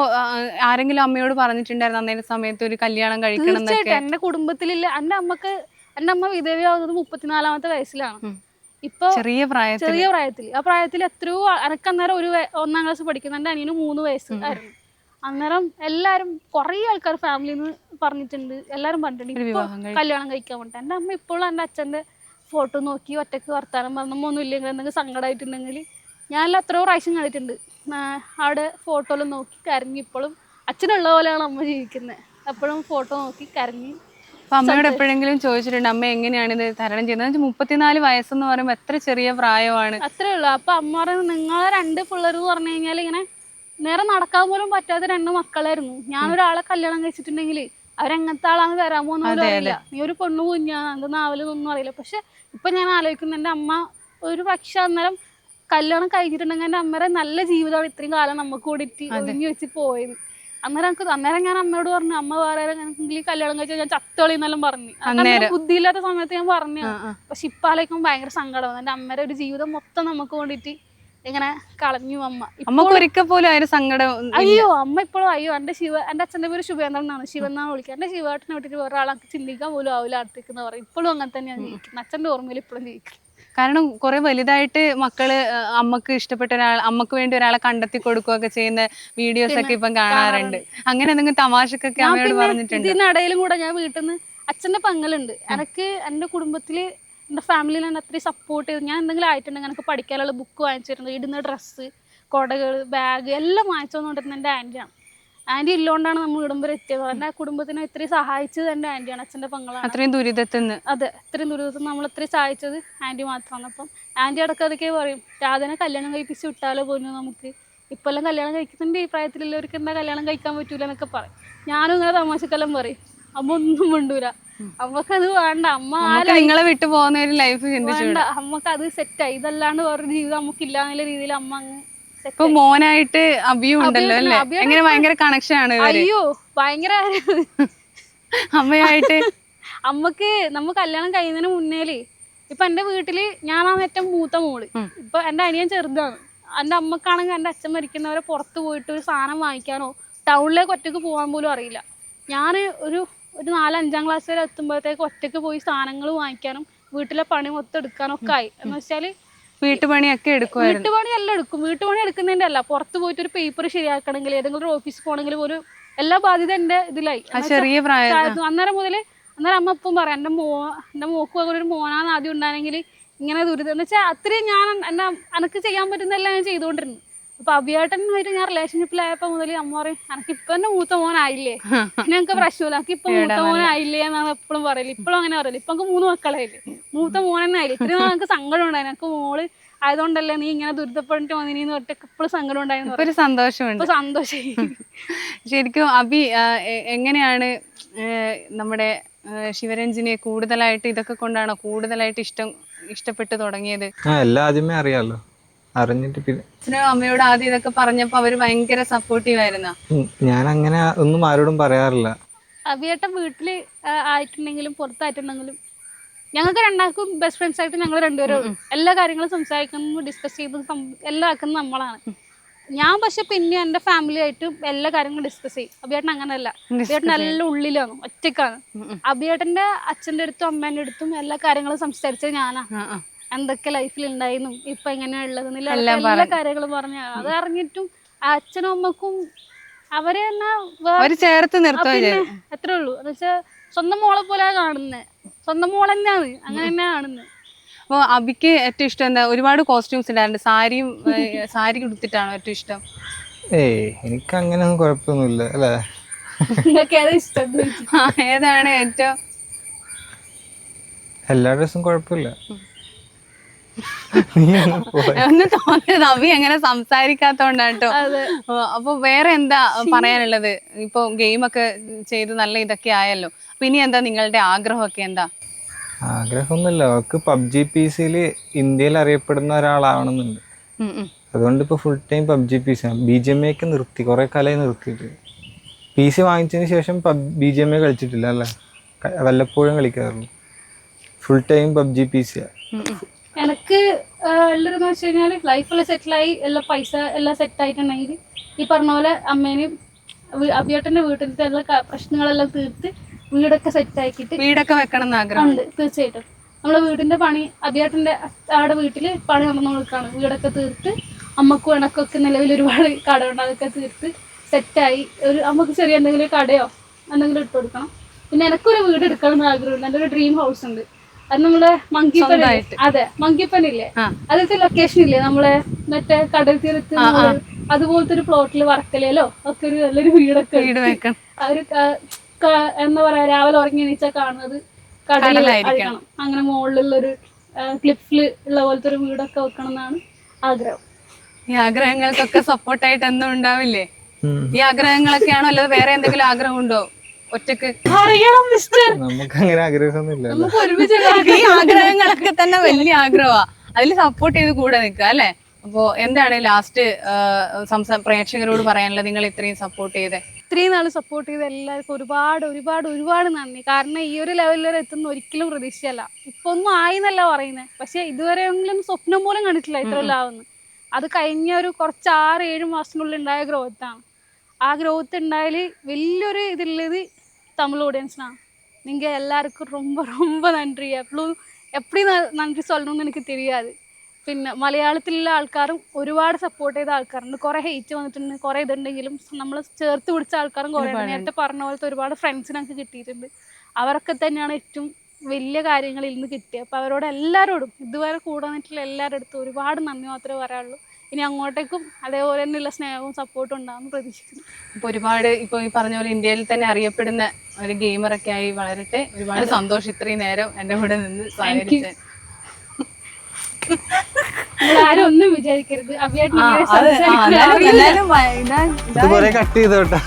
ആരെങ്കിലും അമ്മയോട് പറഞ്ഞിട്ടുണ്ടായിരുന്നു അന്നേരം സമയത്ത് ഒരു കല്യാണം കഴിക്കണം തീർച്ചയായിട്ടും. എന്റെ കുടുംബത്തിലില്ല. എന്റെ അമ്മയ്ക്ക് എന്റെ അമ്മ വിധവയാവുന്നത് മുപ്പത്തിനാലാമത്തെ വയസ്സിലാണ്. ഇപ്പൊ ചെറിയ പ്രായത്തിൽ ചെറിയ പ്രായത്തിൽ ആ പ്രായത്തിൽ എത്രയോ എനക്ക് അന്നേരം ഒരു ഒന്നാം ക്ലാസ് പഠിക്കുന്ന എന്റെ അനിയന് മൂന്ന് വയസ്സ് ആയിരുന്നു. അന്നേരം എല്ലാരും കുറേ ആൾക്കാർ ഫാമിലിന്ന് നിന്ന് പറഞ്ഞിട്ടുണ്ട്. എല്ലാരും പറഞ്ഞിട്ടുണ്ട്. ഇപ്പൊ കല്യാണം കഴിക്കാൻ വേണ്ടി എന്റെ അമ്മ ഇപ്പോഴും എന്റെ അച്ഛന്റെ ഫോട്ടോ നോക്കി ഒറ്റയ്ക്ക് വർത്താനം പറഞ്ഞപ്പോൾ ഒന്നും ഇല്ലെങ്കിൽ എന്തെങ്കിലും സങ്കടമായിട്ടുണ്ടെങ്കിൽ ഞാനെല്ലാം എത്രയോ പ്രാവശ്യം കണ്ടിട്ടുണ്ട്. അവിടെ ഫോട്ടോയിലും നോക്കി കരഞ്ഞി ഇപ്പോഴും അച്ഛനുള്ള പോലെയാണ് അമ്മ ജീവിക്കുന്നത്. എപ്പോഴും ഫോട്ടോ നോക്കി കരഞ്ഞി അപ്പൊ അമ്മയോട് എപ്പോഴെങ്കിലും ചോദിച്ചിട്ടുണ്ട് അമ്മ എങ്ങനെയാണ് ഇത് തരണം ചെയ്യുന്നത്? മുപ്പത്തിനാല് വയസ്സെന്ന് പറയുമ്പോൾ എത്ര ചെറിയ പ്രായമാണ്. അത്രേ ഉള്ളൂ. അപ്പൊ അമ്മ പറയുന്നത് നിങ്ങളെ രണ്ട് പിള്ളേർ എന്ന് പറഞ്ഞു കഴിഞ്ഞാൽ ഇങ്ങനെ നേരെ നടക്കാൻ പോലും പറ്റാത്ത രണ്ട് മക്കളായിരുന്നു. ഞാൻ ഒരാളെ കല്യാണം കഴിച്ചിട്ടുണ്ടെങ്കിൽ അവരെങ്ങനത്തെ ആളാന്ന് വരാൻ പോകുന്നില്ല അറിയില്ല. നീ ഒരു പെണ്ണു കുഞ്ഞാണ് എന്ത് നാവലെന്നൊന്നും അറിയില്ല. പക്ഷെ ഇപ്പൊ ഞാൻ ആലോചിക്കുന്ന എന്റെ അമ്മ ഒരു പക്ഷെ അന്നേരം കല്യാണം കഴിഞ്ഞിട്ടുണ്ടെങ്കിൽ എന്റെ അമ്മയുടെ നല്ല ജീവിതമാണ് ഇത്രയും കാലം നമുക്ക് കൂടിയിട്ട് ഒഴിഞ്ഞു വെച്ച് പോയത്. അന്നേരം എനിക്ക് അന്നേരം ഞാൻ അമ്മയോട് പറഞ്ഞു അമ്മ വേറെ ആരെങ്കിലും കല്യാണം കഴിച്ചാൽ ഞാൻ ചത്തോളി എന്നെല്ലാം പറഞ്ഞു. അങ്ങനെ ബുദ്ധിയില്ലാത്ത സമയത്ത് ഞാൻ പറഞ്ഞു. പക്ഷെ ഇപ്പൊ ആലോചിക്കുമ്പോൾ ഭയങ്കര സങ്കടമാണ്. എന്റെ അമ്മയുടെ ഒരു ജീവിതം മൊത്തം നമുക്ക് വേണ്ടിയിട്ട് ഇങ്ങനെ കളഞ്ഞു അമ്മ. അമ്മയ്ക്ക് ഒരിക്കൽ പോലും ആ ഒരു സങ്കടം അയ്യോ അമ്മ ഇപ്പോഴും അയ്യോ എന്റെ ശിവ എന്റെ അച്ഛന്റെ പേര് ശുഭേന്ദ്രൻ എന്നാണ് ശിവൻ എന്നാണ് വിളിക്കുക. എന്റെ ശിവേട്ടനെ വിട്ടിട്ട് വേറെ ആളെ ചിന്തിക്കാൻ പോലും ആവില്ല അടുത്തേക്കെന്ന് പറയും. ഇപ്പോഴും അങ്ങനെ തന്നെയാണ് ജീവിക്കുന്നത്. അച്ഛന്റെ ഓർമ്മയിൽ ഇപ്പോഴും ജീവിക്കുന്നത്. കാരണം കുറെ വലുതായിട്ട് മക്കൾ അമ്മയ്ക്ക് ഇഷ്ടപ്പെട്ട ഒരാൾ അമ്മയ്ക്ക് വേണ്ടി ഒരാളെ കണ്ടെത്തി കൊടുക്കുകയൊക്കെ ചെയ്യുന്ന വീഡിയോസ് ഒക്കെ ഇപ്പം കാണാറുണ്ട്. അങ്ങനെ എന്തെങ്കിലും തമാശക്കൊക്കെ അമ്മയോട് പറഞ്ഞിട്ടുണ്ട്? ഇതിനിടയിലും കൂടെ ഞാൻ വീട്ടിൽ നിന്ന് അച്ഛന്റെ പങ്കലുണ്ട് എനിക്ക് എന്റെ കുടുംബത്തിൽ എന്റെ ഫാമിലിയിൽ എന്നെ അത്രയും സപ്പോർട്ട് ചെയ്തു ഞാൻ എന്തെങ്കിലും ആയിട്ടുണ്ടെങ്കിൽ എനിക്ക് പഠിക്കാനുള്ള ബുക്ക് വാങ്ങിച്ചിരുന്നു. ഇടുന്ന ഡ്രസ്സ് കുടകൾ ബാഗ് എല്ലാം വാങ്ങിച്ചു തന്നുകൊണ്ടിരുന്ന എന്റെ ആന്റിയാണ് ആന്റി ഇല്ലോണ്ടാണ് നമ്മൾ ഇടുമ്പോൾ എത്തിയത്. എന്റെ കുടുംബത്തിനെ ഇത്രയും സഹായിച്ചത് എന്റെ ആന്റിയാണ് അച്ഛന്റെ പങ്കളാണ് അത്രയും ദുരിതത്തിൽ നിന്ന്. അതെ ഇത്രയും ദുരിതത്തിൽ നമ്മൾ ഇത്രയും സഹായിച്ചത് ആന്റി മാത്രമാണ്. അപ്പം ആന്റി അടക്കം അതൊക്കെ പറയും രാധനെ കല്യാണം കഴിപ്പിച്ച് വിട്ടാലോ പോലും നമുക്ക്? ഇപ്പം എല്ലാം കല്യാണം കഴിക്കുന്നുണ്ട്. ഈ പ്രായത്തിലുള്ളവർക്ക് എന്താ കല്യാണം കഴിക്കാൻ പറ്റൂല എന്നൊക്കെ പറയും. ഞാനും ഇങ്ങനെ തമാശക്കെല്ലാം പറയും. അമ്മ ഒന്നും മിണ്ടൂല. അമ്മക്കത് വേണ്ട. അമ്മ നിങ്ങളെ വിട്ടു പോകുന്ന ഒരു ലൈഫ് ചിന്തിച്ചു അമ്മയ്ക്ക് അത് സെറ്റായി ഇതല്ലാണ്ട് വേറൊരു ജീവിതം നമുക്കില്ല എന്നുള്ള രീതിയിൽ അമ്മ അങ്ങ് ഇപ്പൊ മോനായിട്ട് അഭിയും ഉണ്ടല്ലോ അല്ലേ? എങ്ങനെ ഭയങ്കര കണക്ഷൻ ആണ് അയ്യോ ഭയങ്കര അമ്മയായിട്ട്? അമ്മയ്ക്ക് നമ്മ കല്യാണം കഴിയുന്നതിന് മുന്നേലേ ഇപ്പൊ എന്റെ വീട്ടിൽ ഞാനാണ് ഏറ്റവും മൂത്ത മോൾ. ഇപ്പൊ എന്റെ അനിയൻ ചെറുതാണ്. എന്റെ അമ്മക്കാണെങ്കിൽ എന്റെ അച്ഛൻ മരിക്കുന്നവരെ പുറത്ത് പോയിട്ട് ഒരു സാധനം വാങ്ങിക്കാനോ ടൗണിലേക്ക് ഒറ്റയ്ക്ക് പോകാൻ പോലും അറിയില്ല. ഞാൻ ഒരു ഒരു നാലഞ്ചാം ക്ലാസ് വരെ എത്തുമ്പോഴത്തേക്ക് ഒറ്റയ്ക്ക് പോയി സാധനങ്ങൾ വാങ്ങിക്കാനും വീട്ടിലെ പണി മൊത്തം എടുക്കാനും ഒക്കെ ആയി. എന്ന് വെച്ചാൽ വീട്ടുപണിയൊക്കെ എടുക്കും വീട്ടുപണി എല്ലാം എടുക്കും. വീട്ടുപണി എടുക്കുന്നതിന്റെ അല്ല പുറത്ത് പോയിട്ട് ഒരു പേപ്പർ ശരിയാക്കണമെങ്കിൽ ഏതെങ്കിലും ഒരു ഓഫീസിൽ പോകണമെങ്കിൽ ഒരു എല്ലാ ബാധ്യത എന്റെ ഇതിലായി. ചെറിയ പ്രായം അന്നേരം മുതൽ അന്നേരം അമ്മ ഇപ്പം പറയാം എന്റെ മോ എന്റെ മോക്ക് ഒരു മോനാന്ന് ആദ്യം ഉണ്ടാണെങ്കിൽ ഇങ്ങനെ ദുരിതം. എന്ന് വെച്ചാൽ അത്രയും ഞാൻ എന്നെ എനിക്ക് ചെയ്യാൻ പറ്റുന്നതെല്ലാം ഞാൻ ചെയ്തുകൊണ്ടിരുന്നു. അപ്പൊ അഭിയേട്ടനുമായിട്ട് ഞാൻ റിലേഷൻഷിപ്പിലായപ്പോ മുതൽ അമ്മ പറയും എനിക്ക് ഇപ്പൊ തന്നെ മൂത്ത മോനായില്ലേ? ഞങ്ങൾക്ക് പ്രശ്നമില്ല എനിക്ക് ഇപ്പൊ മൂത്ത മോനായില്ലേ എന്നാണ് എപ്പോഴും പറയൽ. ഇപ്പോഴും അങ്ങനെ പറയൽ. ഇപ്പൊ മൂന്ന് മക്കളായില്ലേ? മൂത്ത മോനെന്നെ ആയില്ലേ ഇത്രയും നമുക്ക് സങ്കടം ഉണ്ടായിരുന്നു എനിക്ക് മോൾ ആയതുകൊണ്ടല്ലേ നീ ഇങ്ങനെ ദുരിതപ്പെട്ടിട്ട് വന്നിനി പറഞ്ഞിട്ട് എപ്പോഴും സങ്കടം ഉണ്ടായിരുന്നു ഇപ്പൊ ഒരു സന്തോഷമുണ്ട്. സന്തോഷം സന്തോഷമായി. ശരിക്കും അഭി എങ്ങനെയാണ് നമ്മുടെ ശിവരഞ്ജിനെ കൂടുതലായിട്ട് ഇതൊക്കെ കൊണ്ടാണോ കൂടുതലായിട്ട് ഇഷ്ടം ഇഷ്ടപ്പെട്ടു തുടങ്ങിയത്? എല്ലാ എല്ലാം ആദ്യമേ അറിയാമല്ലോ അറിഞ്ഞിട്ട് പിന്നെ അച്ഛനും അമ്മയോട് ആദ്യം ഇതൊക്കെ പറഞ്ഞപ്പോ അവർ ഭയങ്കര സപ്പോർട്ടീവ് ആയിരുന്നു? ഉം, ഞാൻ അങ്ങനെ ഒന്നും ആരോടും പറയാറില്ല. അവിയേട്ടൻ വീട്ടിൽ ആയിട്ടുണ്ടെങ്കിലും പുറത്തായിട്ടുണ്ടെങ്കിലും ഞങ്ങൾക്ക് രണ്ടാൾക്കും ബെസ്റ്റ് ഫ്രണ്ട്സ് ആയിട്ട് ഞങ്ങൾ രണ്ടുപേരും എല്ലാ കാര്യങ്ങളും സംസാരിക്കുന്നു ഡിസ്കസ് ചെയ്ത് സം- എല്ലാം ആക്കുന്നത് നമ്മളാണ്. ഞാൻ പക്ഷെ പിന്നെ എന്റെ ഫാമിലി ആയിട്ട് എല്ലാ കാര്യങ്ങളും ഡിസ്കസ് ചെയ്യും. അഭിയേട്ടൻ അങ്ങനെയല്ല. അഭിയേട്ടൻ നല്ല ഉള്ളിലാണ് ഒറ്റക്കാണ് അബിയേട്ടന്റെ അച്ഛന്റെ അടുത്തും അമ്മേന്റെ അടുത്തും എല്ലാ കാര്യങ്ങളും സംസാരിച്ചത് ഞാനാ. എന്തൊക്കെ ലൈഫിൽ ഉണ്ടായിരുന്നു ഇപ്പൊ എങ്ങനെയാ ഉള്ളത് എന്നില്ല എല്ലാ കാര്യങ്ങളും പറഞ്ഞ അത് അറിഞ്ഞിട്ടും ആ അച്ഛനും അമ്മക്കും അവരെ തന്നെ ചേർത്ത് പിന്നെ അത്രേ ഉള്ളൂ. എന്ന് വെച്ചാ സ്വന്തം മോളെ പോലെ കാണുന്നത് സ്വന്തം മോൾ തന്നെയാണ്. അങ്ങനെ തന്നെ കാണുന്നത് അപ്പൊ അബിക്ക് ഏറ്റവും ഇഷ്ടം എന്താ? ഒരുപാട് കോസ്റ്റ്യൂംസ് ഉണ്ടായിരുന്നു സാരിയും സാരി കൊടുത്തിട്ടാണ് ഏറ്റവും ഇഷ്ടം? ഏയ് എനിക്ക് അങ്ങനെ കുഴപ്പമൊന്നുമില്ല അല്ലേ? നിങ്ങൾക്ക് ഏതാ ഇഷ്ടം? ആ, ഏതാണ് ഏറ്റവും? എല്ലാ ഡ്രസ്സും കുഴപ്പമില്ല. ഒന്ന് തോന്നിയത് അവി അങ്ങനെ സംസാരിക്കാത്തോണ്ടാട്ടോ അപ്പൊ വേറെ എന്താ പറയാനുള്ളത്? ഇപ്പൊ ഗെയിമൊക്കെ ചെയ്ത് നല്ല ഇതൊക്കെ ആയല്ലോ. പിന്നെ എന്താ നിങ്ങളുടെ ആഗ്രഹമൊക്കെ എന്താ? ആഗ്രഹമൊന്നുമില്ല. അവർക്ക് പബ്ജി പി സിയിൽ ഇന്ത്യയിൽ അറിയപ്പെടുന്ന ഒരാളാവണമെന്നുണ്ട്. അതുകൊണ്ട് ഇപ്പോൾ full time PUBG P C B G M എക്ക് ഒക്കെ നിർത്തി. കുറേ കലയെ നിർത്തിയിട്ട്. പി സി വാങ്ങിച്ചതിന് ശേഷം PUB B G M A കളിച്ചിട്ടില്ല അല്ലേ? വല്ലപ്പോഴും കളിക്കാറുള്ളൂ. Full time PUBG P C ഉം, ഉം. എനിക്ക് ഉള്ളതെന്ന് വെച്ച് കഴിഞ്ഞാൽ ലൈഫെല്ലാം സെറ്റിലായി എല്ലാം പൈസ എല്ലാം സെറ്റ് ആയിട്ടുണ്ടെങ്കിൽ ഈ പറഞ്ഞ പോലെ അമ്മേനെയും അഭിയേട്ടന്റെ വീട്ടിലത്തെ എല്ലാ പ്രശ്നങ്ങളെല്ലാം തീർത്ത് വീടൊക്കെ സെറ്റ് ആക്കിയിട്ട് വീടൊക്കെ വെക്കണം എന്നാഗ്രഹം ഉണ്ട് തീർച്ചയായിട്ടും. നമ്മളെ വീടിന്റെ പണി അഭിയേട്ടന്റെ ആടെ വീട്ടിൽ പണി നടന്നു കൊടുക്കാണ്. വീടൊക്കെ തീർത്ത് അമ്മക്കും എനക്കൊക്കെ നിലവിൽ ഒരുപാട് കടമുണ്ട് അതൊക്കെ തീർത്ത് സെറ്റായി ഒരു അമ്മയ്ക്ക് ചെറിയ എന്തെങ്കിലും കടയോ എന്തെങ്കിലും ഇട്ട് കൊടുക്കണം. പിന്നെ എനിക്കൊരു വീട് എടുക്കണം എന്ന് ആഗ്രഹമുണ്ട്. എന്റെ ഒരു ഡ്രീം ഹൗസ് ഉണ്ട്. അത് നമ്മളെ മങ്കിപ്പൻ. അതെ മങ്കിപ്പൻ ഇല്ലേ ആ. അതിലത്തെ ലൊക്കേഷൻ ഇല്ലേ? നമ്മളെ മറ്റേ കടൽ തീരത്ത് അതുപോലത്തെ ഒരു പ്ലോട്ടിൽ വർക്കലയിലോ ഒക്കെ ഒരു നല്ലൊരു വീടൊക്കെ വീട് വെക്കണം. ആ ഒരു എന്താ പറയാ രാവിലെ ഉറങ്ങി എണീച്ചാൽ കാണുന്നത് കടലായിരിക്കണം. അങ്ങനെ മുകളിലുള്ള ഒരു ക്ലിഫിൽ ഉള്ള പോലത്തെ ഒരു വീടൊക്കെ വെക്കണം എന്നാണ് ആഗ്രഹം. ഈ ആഗ്രഹങ്ങൾക്കൊക്കെ സപ്പോർട്ടായിട്ട് എന്നും ഉണ്ടാവില്ലേ? ഈ ആഗ്രഹങ്ങളൊക്കെയാണോ? അല്ലാതെ വേറെ എന്തെങ്കിലും ആഗ്രഹം ഉണ്ടോ? ഒറ്റയ്ക്ക്. അറിയണം മിസ്റ്റർ നമുക്ക് അങ്ങനെ ആഗ്രഹമൊന്നുമില്ല നമുക്ക് ഒരുമിച്ച് ഈ ആഗ്രഹങ്ങളൊക്കെ തന്നെ വലിയ ആഗ്രഹമാ അതിൽ സപ്പോർട്ട് ചെയ്ത് കൂടെ നിൽക്കുക അല്ലേ? അപ്പോ എന്താണ് ലാസ്റ്റ് സംസാ പ്രേക്ഷകരോട് പറയാനുള്ളത്? നിങ്ങൾ ഇത്രയും സപ്പോർട്ട് ചെയ്തേ. ഇത്രയും നാൾ സപ്പോർട്ട് ചെയ്ത എല്ലാവർക്കും ഒരുപാട് ഒരുപാട് ഒരുപാട് നന്ദി. കാരണം ഈ ഒരു ലെവലിൽ വരെ എത്തുന്ന ഒരിക്കലും പ്രതീക്ഷയല്ല. ഇപ്പൊ ഒന്നും ആയി എന്നല്ല പറയുന്നത് പക്ഷെ ഇതുവരെയെങ്കിലും സ്വപ്നം പോലും കണ്ടിട്ടില്ല ഇത്ര ലാവുന്നു അത് കഴിഞ്ഞ ഒരു കുറച്ച് ആറ് ഏഴ് മാസത്തിനുള്ളിൽ ഉണ്ടായ ഗ്രോത്താണ് ആ ഗ്രോത്ത് ഉണ്ടായാൽ വലിയൊരു ഇതിലുള്ളത് തമിഴ് ഓഡിയൻസിനാണ് நீங்கள் எல்லாருக்கும் ரொம்ப ரொம்ப நன்றி எவ்வளோ எப்படி நான் நன்றி சொல்லணும்னு എനിക്ക് தெரியாது പിന്നെ മലയാളത്തിലുള്ള ആൾക്കാരും ഒരുപാട് സപ്പോർട്ട് ചെയ്ത ആൾക്കാരുണ്ട് കുറെ ഹെയ്റ്റ് വന്നിട്ടുണ്ട് കുറെ ഇതുണ്ടെങ്കിലും നമ്മൾ ചേർത്ത് പിടിച്ച ആൾക്കാരും കുറെ ഉണ്ട് നേരത്തെ പറഞ്ഞ പോലത്തെ ഒരുപാട് ഫ്രണ്ട്സിനൊക്കെ കിട്ടിയിട്ടുണ്ട് അവരൊക്കെ തന്നെയാണ് ഏറ്റവും വലിയ കാര്യങ്ങളിൽ നിന്ന് കിട്ടിയത് അപ്പോൾ അവരോട് എല്ലാവരോടും ഇതുവരെ കൂടെ വന്നിട്ടുള്ള എല്ലാവരുടെ അടുത്തും ഒരുപാട് നന്ദി മാത്രമേ പറയാനുള്ളൂ ഇനി അങ്ങോട്ടേക്കും അതേപോലെ തന്നെയുള്ള സ്നേഹവും സപ്പോർട്ടും ഉണ്ടാകുമെന്ന് പ്രതീക്ഷിക്കുന്നു. അപ്പൊ ഒരുപാട് ഇപ്പൊ ഈ പറഞ്ഞ പോലെ ഇന്ത്യയിൽ തന്നെ അറിയപ്പെടുന്ന ഒരു ഗെയിമറൊക്കെ ആയി വളരട്ടെ. ഒരുപാട് സന്തോഷം ഇത്രയും നേരം എന്റെ കൂടെ നിന്ന് സഹകരിച്ച് ആരും ഒന്നും വിചാരിക്കരുത്. അഭിയായിട്ട് കട്ട്. ചെയ്തോട്ടോ